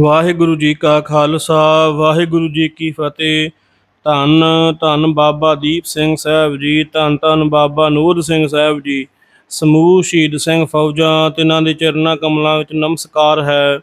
ਵਾਹਿਗੁਰੂ ਜੀ ਕਾ ਖਾਲਸਾ, ਵਾਹਿਗੁਰੂ ਜੀ ਕੀ ਫਤਿਹ। ਧੰਨ ਧੰਨ ਬਾਬਾ ਦੀਪ ਸਿੰਘ ਸਾਹਿਬ ਜੀ, ਧੰਨ ਧੰਨ ਬਾਬਾ ਨੂਰ ਸਿੰਘ ਸਾਹਿਬ ਜੀ, ਸਮੂਹ ਸ਼ਹੀਦ ਸਿੰਘ ਫੌਜਾਂ, ਤਿਨਾਂ ਦੇ ਚਰਨਾਂ ਕਮਲਾਂ ਵਿੱਚ ਨਮਸਕਾਰ ਹੈ।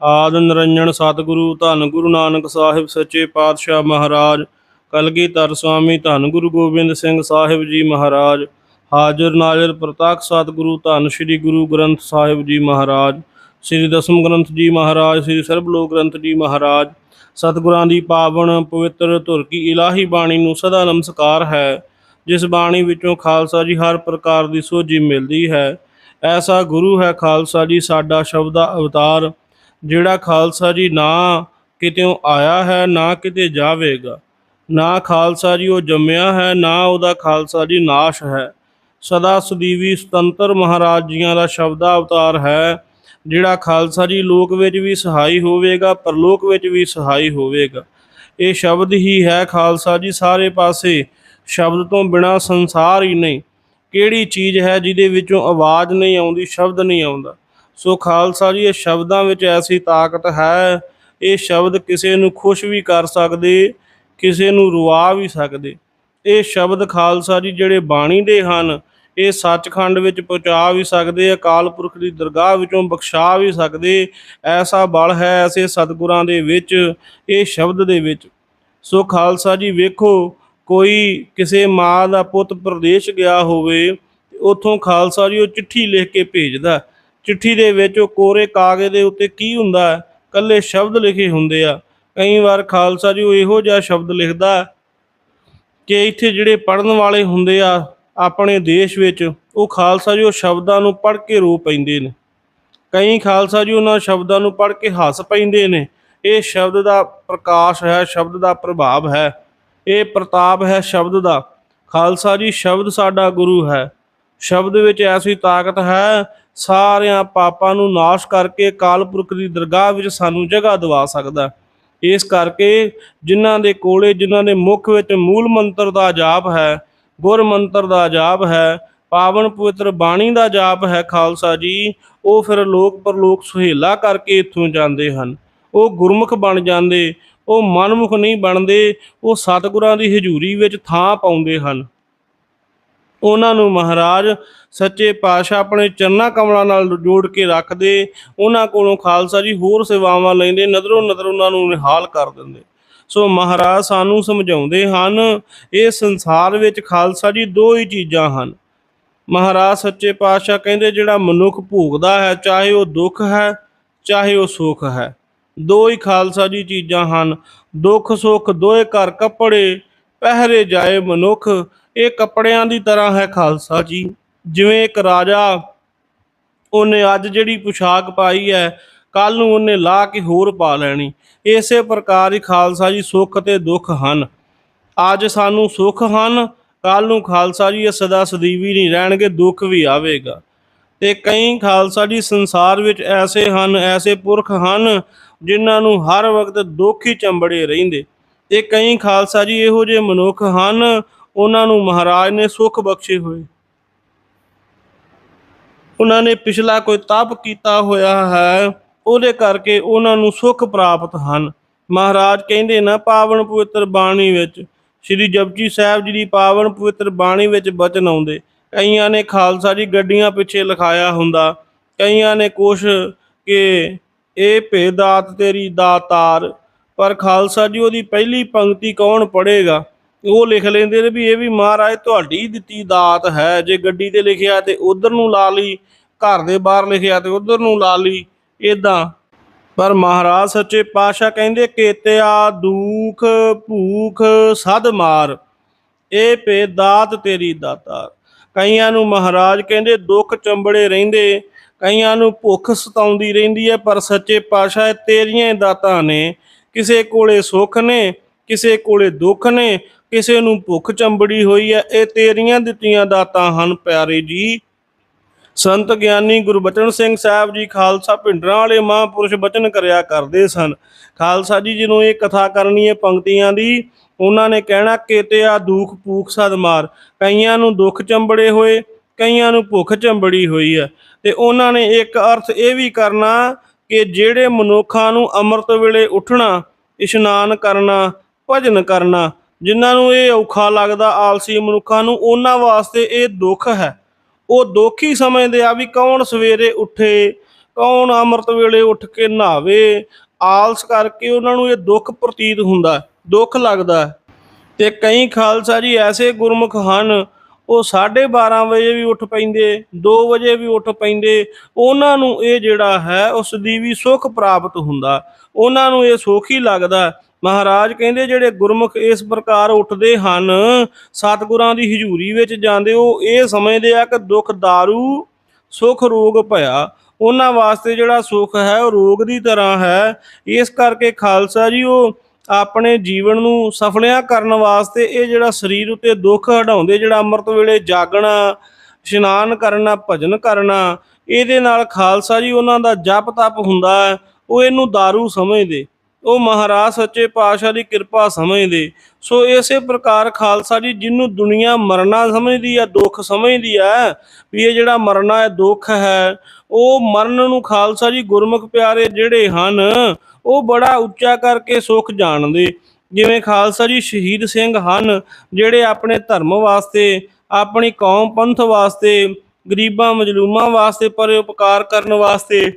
ਆਦ ਨਿਰੰਜਨ ਸਤਿਗੁਰੂ, ਧੰਨ ਗੁਰੂ ਨਾਨਕ ਸਾਹਿਬ ਸੱਚੇ ਪਾਤਸ਼ਾਹ ਮਹਾਰਾਜ, ਕਲਗੀਧਰ ਸਵਾਮੀ ਧੰਨ ਗੁਰੂ ਗੋਬਿੰਦ ਸਿੰਘ ਸਾਹਿਬ ਜੀ ਮਹਾਰਾਜ, ਹਾਜ਼ਰ ਨਾਜ਼ਰ ਪ੍ਰਤੱਖ ਸਤਿਗੁਰੂ, ਧੰਨ ਸ੍ਰੀ ਗੁਰੂ ਗ੍ਰੰਥ ਸਾਹਿਬ ਜੀ ਮਹਾਰਾਜ। ਸ੍ਰੀ ਦਸਮ ਗ੍ਰੰਥ ਜੀ ਮਹਾਰਾਜ, ਸ੍ਰੀ ਸਰਬ ਲੋਕ ਗ੍ਰੰਥ ਜੀ ਮਹਾਰਾਜ, ਸਤਿਗੁਰਾਂ ਦੀ ਪਾਵਨ ਪਵਿੱਤਰ ਧੁਰ ਕੀ ਇਲਾਹੀ ਬਾਣੀ ਨੂੰ ਸਦਾ ਨਮਸਕਾਰ ਹੈ, ਜਿਸ ਬਾਣੀ ਵਿੱਚੋਂ ਖਾਲਸਾ ਜੀ ਹਰ ਪ੍ਰਕਾਰ ਦੀ ਸੋਝੀ ਮਿਲਦੀ ਹੈ। ਐਸਾ ਗੁਰੂ ਹੈ ਖਾਲਸਾ ਜੀ ਸਾਡਾ ਸ਼ਬਦਾ ਅਵਤਾਰ, ਜਿਹੜਾ ਖਾਲਸਾ ਜੀ ਨਾ ਕਿਤੇੋਂ ਆਇਆ ਹੈ, ਨਾ ਕਿਤੇ ਜਾਵੇਗਾ। ਨਾ ਖਾਲਸਾ ਜੀ ਉਹ ਜੰਮਿਆ ਹੈ, ਨਾ ਉਹਦਾ ਖਾਲਸਾ ਜੀ ਨਾਸ਼ ਹੈ। ਸਦਾ ਸਦੀਵੀ ਸੁਤੰਤਰ ਮਹਾਰਾਜ ਜੀਆਂ ਦਾ ਸ਼ਬਦਾ ਅਵਤਾਰ ਹੈ। ਜਿਹੜਾ ਖਾਲਸਾ ਜੀ ਲੋਕ ਵਿੱਚ ਵੀ ਸਹਾਈ ਹੋਵੇਗਾ, ਪਰਲੋਕ ਵਿੱਚ ਵੀ ਸਹਾਈ ਹੋਵੇਗਾ। ਇਹ ਸ਼ਬਦ ਹੀ ਹੈ ਖਾਲਸਾ ਜੀ, ਸਾਰੇ ਪਾਸੇ ਸ਼ਬਦ ਤੋਂ ਬਿਨਾ ਸੰਸਾਰ ਹੀ ਨਹੀਂ। ਕਿਹੜੀ ਚੀਜ਼ ਹੈ ਜਿਹਦੇ ਵਿੱਚੋਂ ਆਵਾਜ਼ ਨਹੀਂ ਆਉਂਦੀ, ਸ਼ਬਦ ਨਹੀਂ ਆਉਂਦਾ? ਸੋ ਖਾਲਸਾ ਜੀ, ਇਹ ਸ਼ਬਦਾਂ ਵਿੱਚ ਐਸੀ ਤਾਕਤ ਹੈ, ਇਹ ਸ਼ਬਦ ਕਿਸੇ ਨੂੰ ਖੁਸ਼ ਵੀ ਕਰ ਸਕਦੇ, ਕਿਸੇ ਨੂੰ ਰੁਆ ਵੀ ਸਕਦੇ। ਇਹ ਸ਼ਬਦ ਖਾਲਸਾ ਜੀ ਜਿਹੜੇ ਬਾਣੀ ਦੇ ਹਨ ਇਹ ਸੱਚਖੰਡ ਵਿੱਚ ਪਹੁੰਚਾ ਵੀ ਸਕਦੇ, ਅਕਾਲ ਪੁਰਖ ਦੀ ਦਰਗਾਹ ਵਿੱਚੋਂ ਬਖਸ਼ਾ ਵੀ ਸਕਦੇ, ਐਸਾ ਬਲ ਹੈ ਐਸੇ ਸਤਿਗੁਰਾਂ ਦੇ ਵਿੱਚ, ਇਹ ਸ਼ਬਦ ਦੇ ਵਿੱਚ। ਸੋ ਖਾਲਸਾ ਜੀ, ਵੇਖੋ, ਕੋਈ ਕਿਸੇ ਮਾਂ ਦਾ ਪੁੱਤ ਪ੍ਰਦੇਸ਼ ਗਿਆ ਹੋਵੇ, ਉਥੋਂ ਖਾਲਸਾ ਜੀ ਉਹ ਚਿੱਠੀ ਲਿਖ ਕੇ ਭੇਜਦਾ। ਚਿੱਠੀ ਦੇ ਵਿੱਚ ਉਹ ਕੋਰੇ ਕਾਗਜ਼ ਦੇ ਉੱਤੇ ਕੀ ਹੁੰਦਾ ਹੈ? ਕੱਲੇ ਸ਼ਬਦ ਲਿਖੇ ਹੁੰਦੇ ਆ। ਕਈ ਵਾਰ ਖਾਲਸਾ ਜੀ ਉਹ ਇਹੋ ਜਿਹਾ ਸ਼ਬਦ ਲਿਖਦਾ ਕਿ ਇੱਥੇ ਜਿਹੜੇ ਪੜਨ ਵਾਲੇ ਹੁੰਦੇ ਆ ਆਪਣੇ ਦੇਸ਼ ਵਿੱਚ ਉਹ ਖਾਲਸਾ ਜੀ ਉਹ ਸ਼ਬਦਾਂ ਨੂੰ ਪੜ੍ਹ ਕੇ ਰੋ ਪੈਂਦੇ ਨੇ। ਕਈ ਖਾਲਸਾ ਜੀ ਉਹਨਾਂ ਸ਼ਬਦਾਂ ਨੂੰ ਪੜ੍ਹ ਕੇ ਹੱਸ ਪੈਂਦੇ ਨੇ। ਇਹ ਸ਼ਬਦ ਦਾ ਪ੍ਰਕਾਸ਼ ਹੈ, ਸ਼ਬਦ ਦਾ ਪ੍ਰਭਾਵ ਹੈ। ਇਹ ਪ੍ਰਤਾਪ ਹੈ ਸ਼ਬਦ ਦਾ। ਖਾਲਸਾ ਜੀ ਸ਼ਬਦ ਸਾਡਾ ਗੁਰੂ ਹੈ। ਸ਼ਬਦ ਵਿੱਚ ਐਸੀ ਤਾਕਤ ਹੈ, ਸਾਰਿਆਂ ਪਾਪਾਂ ਨੂੰ ਨਾਸ਼ ਕਰਕੇ ਕਾਲ ਪੁਰਖ ਦੀ ਦਰਗਾਹ ਵਿੱਚ ਸਾਨੂੰ ਜਗ੍ਹਾ ਦਿਵਾ ਸਕਦਾ ਇਸ ਕਰਕੇ ਜਿਨ੍ਹਾਂ ਦੇ ਕੋਲੇ, ਜਿਨ੍ਹਾਂ ਦੇ ਮੁਖ ਵਿੱਚ ਮੂਲ ਮੰਤਰ ਦਾ ਜਾਪ ਹੈ ਗੁਰ ਮੰਤਰ ਦਾ ਜਾਪ ਹੈ, ਪਾਵਨ ਪਵਿੱਤਰ ਬਾਣੀ ਦਾ ਜਾਪ ਹੈ ਖਾਲਸਾ ਜੀ। ਉਹ ਫਿਰ ਲੋਕ ਪਰਲੋਕ ਸੁਹੇਲਾ ਕਰਕੇ ਇੱਥੋਂ ਜਾਂਦੇ ਹਨ। ਉਹ ਗੁਰਮੁਖ ਬਣ ਜਾਂਦੇ, ਉਹ ਮਨਮੁਖ ਨਹੀਂ ਬਣਦੇ, ਉਹ ਸਤਿਗੁਰਾਂ ਦੀ ਹਜ਼ੂਰੀ ਵਿੱਚ ਥਾਂ ਪਾਉਂਦੇ ਹਨ। ਉਹਨਾਂ ਨੂੰ ਮਹਾਰਾਜ ਸੱਚੇ ਪਾਤਸ਼ਾਹ ਆਪਣੇ ਚਰਨਾਂ ਕਮਲਾਂ ਨਾਲ ਜੋੜ ਕੇ ਰੱਖਦੇ, ਉਹਨਾਂ ਕੋਲੋਂ ਖਾਲਸਾ ਜੀ ਹੋਰ ਸੇਵਾਵਾਂ ਲੈਂਦੇ ਨਜ਼ਰੋਂ ਨਜ਼ਰ ਉਹਨਾਂ ਨੂੰ ਨਿਹਾਲ ਕਰ ਦਿੰਦੇ। ਸੋ ਮਹਾਰਾਜ ਸਾਨੂੰ ਸਮਝਾਉਂਦੇ ਹਨ, ਇਹ ਸੰਸਾਰ ਵਿੱਚ ਖਾਲਸਾ ਜੀ ਦੋ ਹੀ ਚੀਜ਼ਾਂ ਹਨ। ਮਹਾਰਾਜ ਸੱਚੇ ਪਾਤਸ਼ਾਹ ਕਹਿੰਦੇ, ਜਿਹੜਾ ਮਨੁੱਖ ਭੋਗਦਾ ਹੈ, ਚਾਹੇ ਉਹ ਦੁੱਖ ਹੈ, ਚਾਹੇ ਉਹ ਸੁੱਖ ਹੈ, ਦੋ ਹੀ ਖਾਲਸਾ ਜੀ ਚੀਜ਼ਾਂ ਹਨ। ਦੁੱਖ ਸੁੱਖ ਦੋਏ ਘਰ ਕੱਪੜੇ, ਪਹਿਰੇ ਜਾਏ ਮਨੁੱਖ, ਇਹ ਕੱਪੜਿਆਂ ਦੀ ਤਰ੍ਹਾਂ ਹੈ ਖਾਲਸਾ ਜੀ। ਜਿਵੇਂ ਇੱਕ ਰਾਜਾ, ਉਹਨੇ ਅੱਜ ਜਿਹੜੀ ਪੁਸ਼ਾਕ ਪਾਈ ਹੈ ਕੱਲ ਨੂੰ ਉਹਨੇ ਲਾ ਕੇ ਹੋਰ ਪਾ ਲੈਣੀ। ਇਸੇ ਪ੍ਰਕਾਰ ਹੀ ਖਾਲਸਾ ਜੀ ਸੁੱਖ ਤੇ ਦੁੱਖ ਹਨ। ਅੱਜ ਸਾਨੂੰ ਸੁੱਖ ਹਨ ਕੱਲ ਨੂੰ ਖਾਲਸਾ ਜੀ ਇਹ ਸਦਾ ਸਦੀਵੀ ਨਹੀਂ ਰਹਿਣਗੇ, ਦੁੱਖ ਵੀ ਆਵੇਗਾ। ਤੇ ਕਈ ਖਾਲਸਾ ਜੀ ਸੰਸਾਰ ਵਿੱਚ ਐਸੇ ਹਨ, ਐਸੇ ਪੁਰਖ ਹਨ, ਜਿਨ੍ਹਾਂ ਨੂੰ ਹਰ ਵਕਤ ਦੁੱਖ ਹੀ ਚੰਬੜੇ ਰਹਿੰਦੇ। ਤੇ ਕਈ ਖਾਲਸਾ ਜੀ ਇਹੋ ਜਿਹੇ ਮਨੁੱਖ ਹਨ, ਉਹਨਾਂ ਨੂੰ ਮਹਾਰਾਜ ਨੇ ਸੁੱਖ ਬਖਸ਼ੇ ਹੋਏ। ਉਹਨਾਂ ਨੇ ਪਿਛਲਾ ਕੋਈ ਤਪ ਕੀਤਾ ਹੋਇਆ ਹੈ ਉਹਦੇ ਕਰਕੇ ਉਹਨਾਂ ਨੂੰ ਸੁੱਖ ਪ੍ਰਾਪਤ ਹਨ। ਮਹਾਰਾਜ ਕਹਿੰਦੇ ਨਾ, ਪਾਵਨ ਪਵਿੱਤਰ ਬਾਣੀ ਵਿੱਚ ਸ੍ਰੀ ਜਪਜੀ ਸਾਹਿਬ ਜੀ ਦੀ ਪਾਵਨ ਪਵਿੱਤਰ ਬਾਣੀ ਵਿੱਚ ਬਚਨ ਆਉਂਦੇ। ਕਈਆਂ ਨੇ ਖਾਲਸਾ ਜੀ ਗੱਡੀਆਂ ਪਿੱਛੇ ਲਿਖਾਇਆ ਹੁੰਦਾ। ਕਈਆਂ ਨੇ ਕੁਛ ਕਿ ਇਹ ਭੇਦਾਤ ਤੇਰੀ ਦਾਤਾਰ। ਪਰ ਖਾਲਸਾ ਜੀ ਉਹਦੀ ਪਹਿਲੀ ਪੰਕਤੀ ਕੌਣ ਪੜ੍ਹੇਗਾ? ਉਹ ਲਿਖ ਲੈਂਦੇ ਨੇ ਵੀ ਇਹ ਵੀ ਮਹਾਰਾਜ ਤੁਹਾਡੀ ਦਿੱਤੀ ਦਾਤ ਹੈ। ਜੇ ਗੱਡੀ ਤੇ ਲਿਖਿਆ ਤੇ ਉਧਰ ਨੂੰ ਲਾ ਲਈ, ਘਰ ਦੇ ਬਾਹਰ ਲਿਖਿਆ ਤੇ ਉਧਰ ਨੂੰ ਲਾ ਲਈ ਇਦਾਂ ਪਰ ਮਹਾਰਾਜ ਸੱਚੇ ਪਾਤਸ਼ਾਹ ਕਹਿੰਦੇ, ਕੇਤਿਆ ਦੁਖ ਭੂਖ ਸਦ ਮਾਰ ਇਹ ਪੇ ਦਾਤ ਤੇਰੀ ਦਾਤਾ ਕਈਆਂ ਨੂੰ ਮਹਾਰਾਜ ਕਹਿੰਦੇ, ਦੁੱਖ ਚੰਬੜੇ ਰਹਿੰਦੇ। ਕਈਆਂ ਨੂੰ ਭੁੱਖ ਸਤਾਉਂਦੀ ਰਹਿੰਦੀ ਹੈ, ਪਰ ਸੱਚੇ ਪਾਤਸ਼ਾਹ ਤੇਰੀਆਂ ਦਾਤਾਂ ਨੇ। ਕਿਸੇ ਕੋਲੇ ਸੁੱਖ ਨੇ, ਕਿਸੇ ਕੋਲੇ ਦੁੱਖ ਨੇ, ਕਿਸੇ ਨੂੰ ਭੁੱਖ ਚੰਬੜੀ ਹੋਈ ਹੈ, ਇਹ ਤੇਰੀਆਂ ਦਿੱਤੀਆਂ ਦਾਤਾਂ ਹਨ, ਪਿਆਰੇ ਜੀ। ਸੰਤ ਗਿਆਨੀ ਗੁਰਬਚਨ ਸਿੰਘ ਸਾਹਿਬ ਜੀ ਖਾਲਸਾ ਭਿੰਡਰਾਂ ਵਾਲੇ ਮਹਾਂਪੁਰਸ਼ ਬਚਨ ਕਰਿਆ ਕਰਦੇ ਸਨ। ਖਾਲਸਾ ਜੀ ਜਿਹਨੂੰ ਇਹ ਕਥਾ ਕਰਨੀ ਹੈ ਪੰਕਤੀਆਂ ਦੀ। ਉਹਨਾਂ ਨੇ ਕਹਿਣਾ ਕਿਤੇ ਆ ਦੁੱਖ ਭੂਖ ਸਦ ਮਾਰ। ਕਈਆਂ ਨੂੰ ਦੁੱਖ ਚੰਬੜੇ ਹੋਏ, ਕਈਆਂ ਨੂੰ ਭੁੱਖ ਚੰਬੜੀ ਹੋਈ ਹੈ। ਤੇ ਉਹਨਾਂ ਨੇ ਇੱਕ ਅਰਥ ਇਹ ਵੀ ਕਰਨਾ ਕਿ ਜਿਹੜੇ ਮਨੁੱਖਾਂ ਨੂੰ ਅੰਮ੍ਰਿਤ ਵੇਲੇ ਉੱਠਣਾ, ਇਸ਼ਨਾਨ ਕਰਨਾ, ਭਜਨ ਕਰਨਾ, ਜਿਨ੍ਹਾਂ ਨੂੰ ਇਹ ਔਖਾ ਲੱਗਦਾ ਆਲਸੀ ਮਨੁੱਖਾਂ ਨੂੰ, ਉਹਨਾਂ ਵਾਸਤੇ ਇਹ ਦੁੱਖ ਹੈ। ਉਹ ਦੁੱਖ ਹੀ ਸਮਝਦੇ ਆ ਵੀ ਕੌਣ ਸਵੇਰੇ ਉੱਠੇ, ਕੌਣ ਅੰਮ੍ਰਿਤ ਵੇਲੇ ਉੱਠ ਕੇ ਨਹਾਵੇ। ਆਲਸ ਕਰਕੇ ਉਹਨਾਂ ਨੂੰ ਇਹ ਦੁੱਖ ਪ੍ਰਤੀਤ ਹੁੰਦਾ ਦੁੱਖ ਲੱਗਦਾ ਤੇ ਕਈ ਖਾਲਸਾ ਜੀ ਐਸੇ ਗੁਰਮੁਖ ਹਨ, ਉਹ 12:30 ਵਜੇ ਵੀ ਉੱਠ ਪੈਂਦੇ 2 ਵਜੇ ਵੀ ਉੱਠ ਪੈਂਦੇ। ਉਹਨਾਂ ਨੂੰ ਇਹ ਜਿਹੜਾ ਹੈ, ਉਸ ਦੀ ਵੀ ਸੁੱਖ ਪ੍ਰਾਪਤ ਹੁੰਦਾ। ਉਹਨਾਂ ਨੂੰ ਇਹ ਸੁੱਖ ਹੀ ਲੱਗਦਾ ਮਹਾਰਾਜ ਕਹਿੰਦੇ ਜਿਹੜੇ ਗੁਰਮੁਖ ਇਸ ਪ੍ਰਕਾਰ ਉੱਠਦੇ ਹਨ ਸਤਿਗੁਰਾਂ ਦੀ ਹਜ਼ੂਰੀ ਵਿੱਚ ਜਾਂਦੇ ਉਹ ਇਹ ਸਮਝਦੇ ਆ ਕਿ ਦੁੱਖ दारू ਸੁਖ ਰੋਗ ਭਇਆ ਉਹਨਾਂ ਵਾਸਤੇ ਜਿਹੜਾ ਸੁਖ ਹੈ ਉਹ ਰੋਗ ਦੀ ਤਰ੍ਹਾਂ ਹੈ ਇਸ ਕਰਕੇ ਖਾਲਸਾ ਜੀ ਉਹ ਆਪਣੇ ਜੀਵਨ ਨੂੰ ਸਫਲਿਆਂ ਕਰਨ ਵਾਸਤੇ ਇਹ ਜਿਹੜਾ ਸਰੀਰ ਉਤੇ ਦੁੱਖ ਹਟਾਉਂਦੇ ਜਿਹੜਾ ਅੰਮ੍ਰਿਤ ਵੇਲੇ ਜਾਗਣਾ ਇਸ਼ਨਾਨ ਕਰਨਾ ਭਜਨ ਕਰਨਾ ਇਹਦੇ ਨਾਲ ਖਾਲਸਾ ਜੀ ਉਹਨਾਂ ਦਾ ਜਪ ਤਪ ਹੁੰਦਾ ਹੈ ਉਹ ਇਹਨੂੰ दारू ਸਮਝਦੇ ਉਹ ਮਹਾਰਾਜ ਸੱਚੇ ਪਾਤਸ਼ਾਹ ਦੀ ਕਿਰਪਾ ਸਮਝਦੇ। ਸੋ ਇਸੇ ਪ੍ਰਕਾਰ ਖਾਲਸਾ ਜੀ, ਜਿਹਨੂੰ ਦੁਨੀਆ ਮਰਨਾ ਸਮਝਦੀ ਆ, ਦੁੱਖ ਸਮਝਦੀ ਆ, ਵੀ ਇਹ ਜਿਹੜਾ ਮਰਨਾ ਹੈ, ਦੁੱਖ ਹੈ, ਉਹ ਮਰਨ ਨੂੰ ਖਾਲਸਾ ਜੀ ਗੁਰਮੁਖ ਪਿਆਰੇ ਜਿਹੜੇ ਹਨ, ਉਹ ਬੜਾ ਉੱਚਾ ਕਰਕੇ ਸੁੱਖ ਜਾਣਦੇ। ਜਿਵੇਂ ਖਾਲਸਾ ਜੀ ਸ਼ਹੀਦ ਸਿੰਘ ਹਨ, ਜਿਹੜੇ ਆਪਣੇ ਧਰਮ ਵਾਸਤੇ, ਆਪਣੀ ਕੌਮ ਪੰਥ ਵਾਸਤੇ, ਗਰੀਬਾਂ, ਮਜਲੂਮਾਂ ਵਾਸਤੇ ਪਰਉਪਕਾਰ ਕਰਨ ਵਾਸਤੇ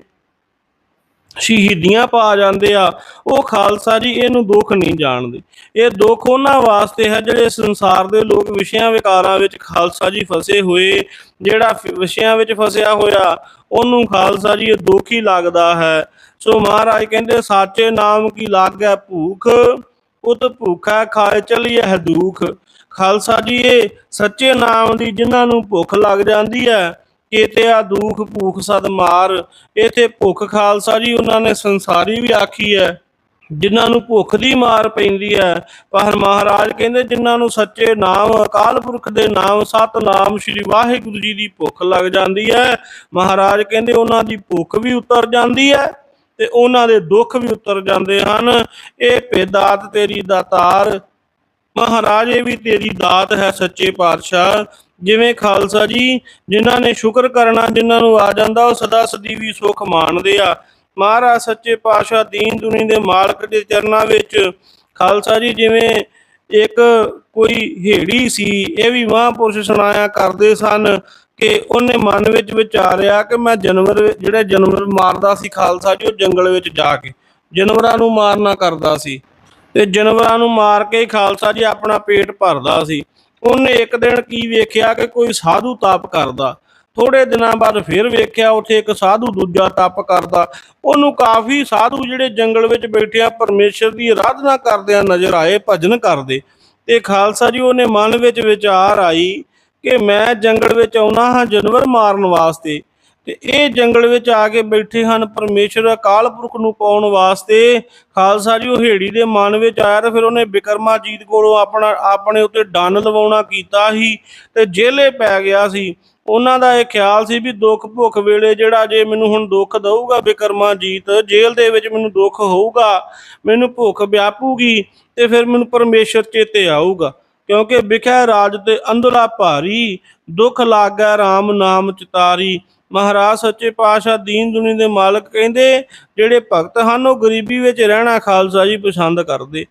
ਸ਼ਹੀਦੀਆਂ ਪਾ ਜਾਂਦੇ ਆ। ਉਹ ਖਾਲਸਾ ਜੀ ਇਹਨੂੰ ਦੁੱਖ ਨਹੀਂ ਜਾਣਦੇ। ਇਹ ਦੁੱਖ ਉਹਨਾਂ ਵਾਸਤੇ ਹੈ ਜਿਹੜੇ ਸੰਸਾਰ ਦੇ ਲੋਕ ਵਿਸ਼ਿਆਂ ਵਿਕਾਰਾਂ ਵਿੱਚ ਖਾਲਸਾ ਜੀ ਫਸੇ ਹੋਏ, ਜਿਹੜਾ ਵਿਸ਼ਿਆਂ ਵਿੱਚ ਫਸਿਆ ਹੋਇਆ, ਉਹਨੂੰ ਖਾਲਸਾ ਜੀ ਇਹ ਦੁੱਖ ਹੀ ਲੱਗਦਾ ਹੈ। ਸੋ ਮਹਾਰਾਜ ਕਹਿੰਦੇ, ਸਾਚੇ ਨਾਮ ਕੀ ਲਾਗੈ ਭੂਖ? ਉਤ ਭੁੱਖਾ ਖਾਏ ਚਲੀਏ ਹੈ ਦੁੱਖ। ਖਾਲਸਾ ਜੀ ਇਹ ਸੱਚੇ ਨਾਮ ਦੀ ਜਿਨ੍ਹਾਂ ਨੂੰ ਭੁੱਖ ਲੱਗ ਜਾਂਦੀ ਹੈ ਕੀਤੇ ਆ ਦੁਖ ਭੂਖ ਸਦ ਮਾਰ। ਇਥੇ ਭੁੱਖ ਖਾਲਸਾ ਜੀ ਉਹਨਾਂ ਨੇ ਸੰਸਾਰੀ ਵੀ ਆਖੀ ਹੈ, ਜਿਨ੍ਹਾਂ ਨੂੰ ਭੁੱਖ ਦੀ ਮਾਰ ਪੈਂਦੀ ਹੈ। ਪਰ ਮਹਾਰਾਜ ਕਹਿੰਦੇ, ਜਿਨ੍ਹਾਂ ਨੂੰ ਸੱਚੇ ਨਾਮ, ਅਕਾਲ ਪੁਰਖ ਦੇ ਨਾਮ, ਸਤਨਾਮ ਸ੍ਰੀ ਵਾਹਿਗੁਰੂ ਜੀ ਦੀ ਭੁੱਖ ਲੱਗ ਜਾਂਦੀ ਹੈ, ਮਹਾਰਾਜ ਕਹਿੰਦੇ ਉਹਨਾਂ ਦੀ ਭੁੱਖ ਵੀ ਉਤਰ ਜਾਂਦੀ ਹੈ ਤੇ ਉਹਨਾਂ ਦੇ ਦੁੱਖ ਵੀ ਉਤਰ ਜਾਂਦੇ ਹਨ। ਇਹ ਭੇਦਾਤ ਤੇਰੀ ਦਾਤਾਰ, ਮਹਾਰਾਜ ਇਹ ਵੀ ਤੇਰੀ ਦਾਤ ਹੈ ਸੱਚੇ ਪਾਤਸ਼ਾਹ। ਜਿਵੇਂ ਖਾਲਸਾ ਜੀ, ਜਿਨ੍ਹਾਂ ਨੇ ਸ਼ੁਕਰ ਕਰਨਾ, ਜਿਨ੍ਹਾਂ ਨੂੰ ਆ ਜਾਂਦਾ, ਉਹ ਸਦਾ ਸਦੀ ਵੀ ਸੁਖ ਮਾਣਦੇ ਆ। ਮਹਾਰਾਜ ਸੱਚੇ ਪਾਤਸ਼ਾਹ ਦੀਨ ਦੁਨੀ ਦੇ ਮਾਲਕ ਦੇ ਚਰਨਾਂ ਵਿੱਚ ਖਾਲਸਾ ਜੀ ਜਿਵੇਂ ਇੱਕ ਕੋਈ ਹੇੜੀ ਸੀ, ਇਹ ਵੀ ਮਹਾਂਪੁਰਸ਼ ਸੁਣਾਇਆ ਕਰਦੇ ਸਨ ਕਿ ਉਹਨੇ ਮਨ ਵਿੱਚ ਵਿਚਾਰਿਆ ਕਿ ਮੈਂ ਜਾਨਵਰ, ਜਿਹੜੇ ਜਾਨਵਰ ਮਾਰਦਾ ਸੀ ਖਾਲਸਾ ਜੀ, ਉਹ ਜੰਗਲ ਵਿੱਚ ਜਾ ਕੇ ਜਾਨਵਰਾਂ ਨੂੰ ਮਾਰਨਾ ਕਰਦਾ ਸੀ। ਤੇ ਜਾਨਵਰਾਂ ਨੂੰ ਮਾਰ ਕੇ ਖਾਲਸਾ ਜੀ ਆਪਣਾ ਪੇਟ ਭਰਦਾ ਸੀ। ਉਹਨੇ ਇੱਕ ਦਿਨ ਕੀ ਵੇਖਿਆ ਕਿ ਕੋਈ ਸਾਧੂ ਤਪ ਕਰਦਾ। ਥੋੜੇ ਦਿਨਾਂ ਬਾਅਦ ਫਿਰ ਵੇਖਿਆ ਉੱਥੇ ਇੱਕ ਸਾਧੂ ਦੂਜਾ ਤਪ ਕਰਦਾ। ਉਹਨੂੰ ਕਾਫੀ ਸਾਧੂ ਜਿਹੜੇ ਜੰਗਲ ਵਿੱਚ ਬੈਠਿਆ ਪਰਮੇਸ਼ਰ ਦੀ ਆਰਾਧਨਾ ਕਰਦਿਆਂ ਨਜ਼ਰ ਆਏ, ਭਜਨ ਕਰਦੇ। ਤੇ ਖਾਲਸਾ ਜੀ, ਉਹਨੇ ਮਨ ਵਿੱਚ ਵਿਚਾਰ ਆਈ ਕਿ ਮੈਂ ਜੰਗਲ ਵਿੱਚ ਆਉਣਾ ਹਾਂ, ਜਾਨਵਰ ਮਾਰਨ ਵਾਸਤੇ। ਤੇ ਇਹ ਜੰਗਲ ਵਿੱਚ ਆ ਕੇ ਬੈਠੇ ਹਨ ਪਰਮੇਸ਼ਰ ਅਕਾਲ ਪੁਰਖ ਨੂੰ ਪਾਉਣ ਵਾਸਤੇ। ਖਾਲਸਾ ਜੀ, ਉਹ ਹੇੜੀ ਦੇ ਮਨ ਵਿੱਚ ਆਇਆ ਤੇ ਫਿਰ ਉਹਨੇ ਬਿਕਰਮਾਜੀਤ ਕੋਲੋਂ ਆਪਣਾ, ਆਪਣੇ ਉੱਤੇ ਡੰਨ ਲਵਾਉਣਾ ਕੀਤਾ ਸੀ ਤੇ ਜੇਲੇ ਪੈ ਗਿਆ ਸੀ। ਉਹਨਾਂ ਦਾ ਇਹ ਖਿਆਲ ਸੀ ਵੀ ਦੁੱਖ ਭੁੱਖ ਵੇਲੇ ਜਿਹੜਾ ਜੇ ਮੈਨੂੰ ਹੁਣ ਦੁੱਖ ਦਊਗਾ ਬਿਕਰਮਾਜੀਤ ਜੇਲ੍ਹ ਦੇ ਵਿੱਚ ਮੈਨੂੰ ਦੁੱਖ ਹੋਊਗਾ, ਮੈਨੂੰ ਭੁੱਖ ਵਿਆਪੂਗੀ ਤੇ ਫਿਰ ਮੈਨੂੰ ਪਰਮੇਸ਼ਰ ਚੇਤੇ ਆਊਗਾ। ਕਿਉਂਕਿ ਵਿਖਿਆ ਰਾਜ ਤੇ ਅੰਦਰਾ ਭਾਰੀ, ਦੁੱਖ ਲਾਗੈ RAM ਨਾਮ ਚਿਤਾਰੀ। ਮਹਾਰਾਜ ਸੱਚੇ ਪਾਤਸ਼ਾਹ ਦੀਨ ਦੁਨੀ ਦੇ ਮਾਲਕ ਕਹਿੰਦੇ, ਜਿਹੜੇ ਭਗਤ ਹਨ, ਉਹ ਗਰੀਬੀ ਵਿੱਚ ਰਹਿਣਾ ਖਾਲਸਾ ਜੀ ਪਸੰਦ ਕਰਦੇ।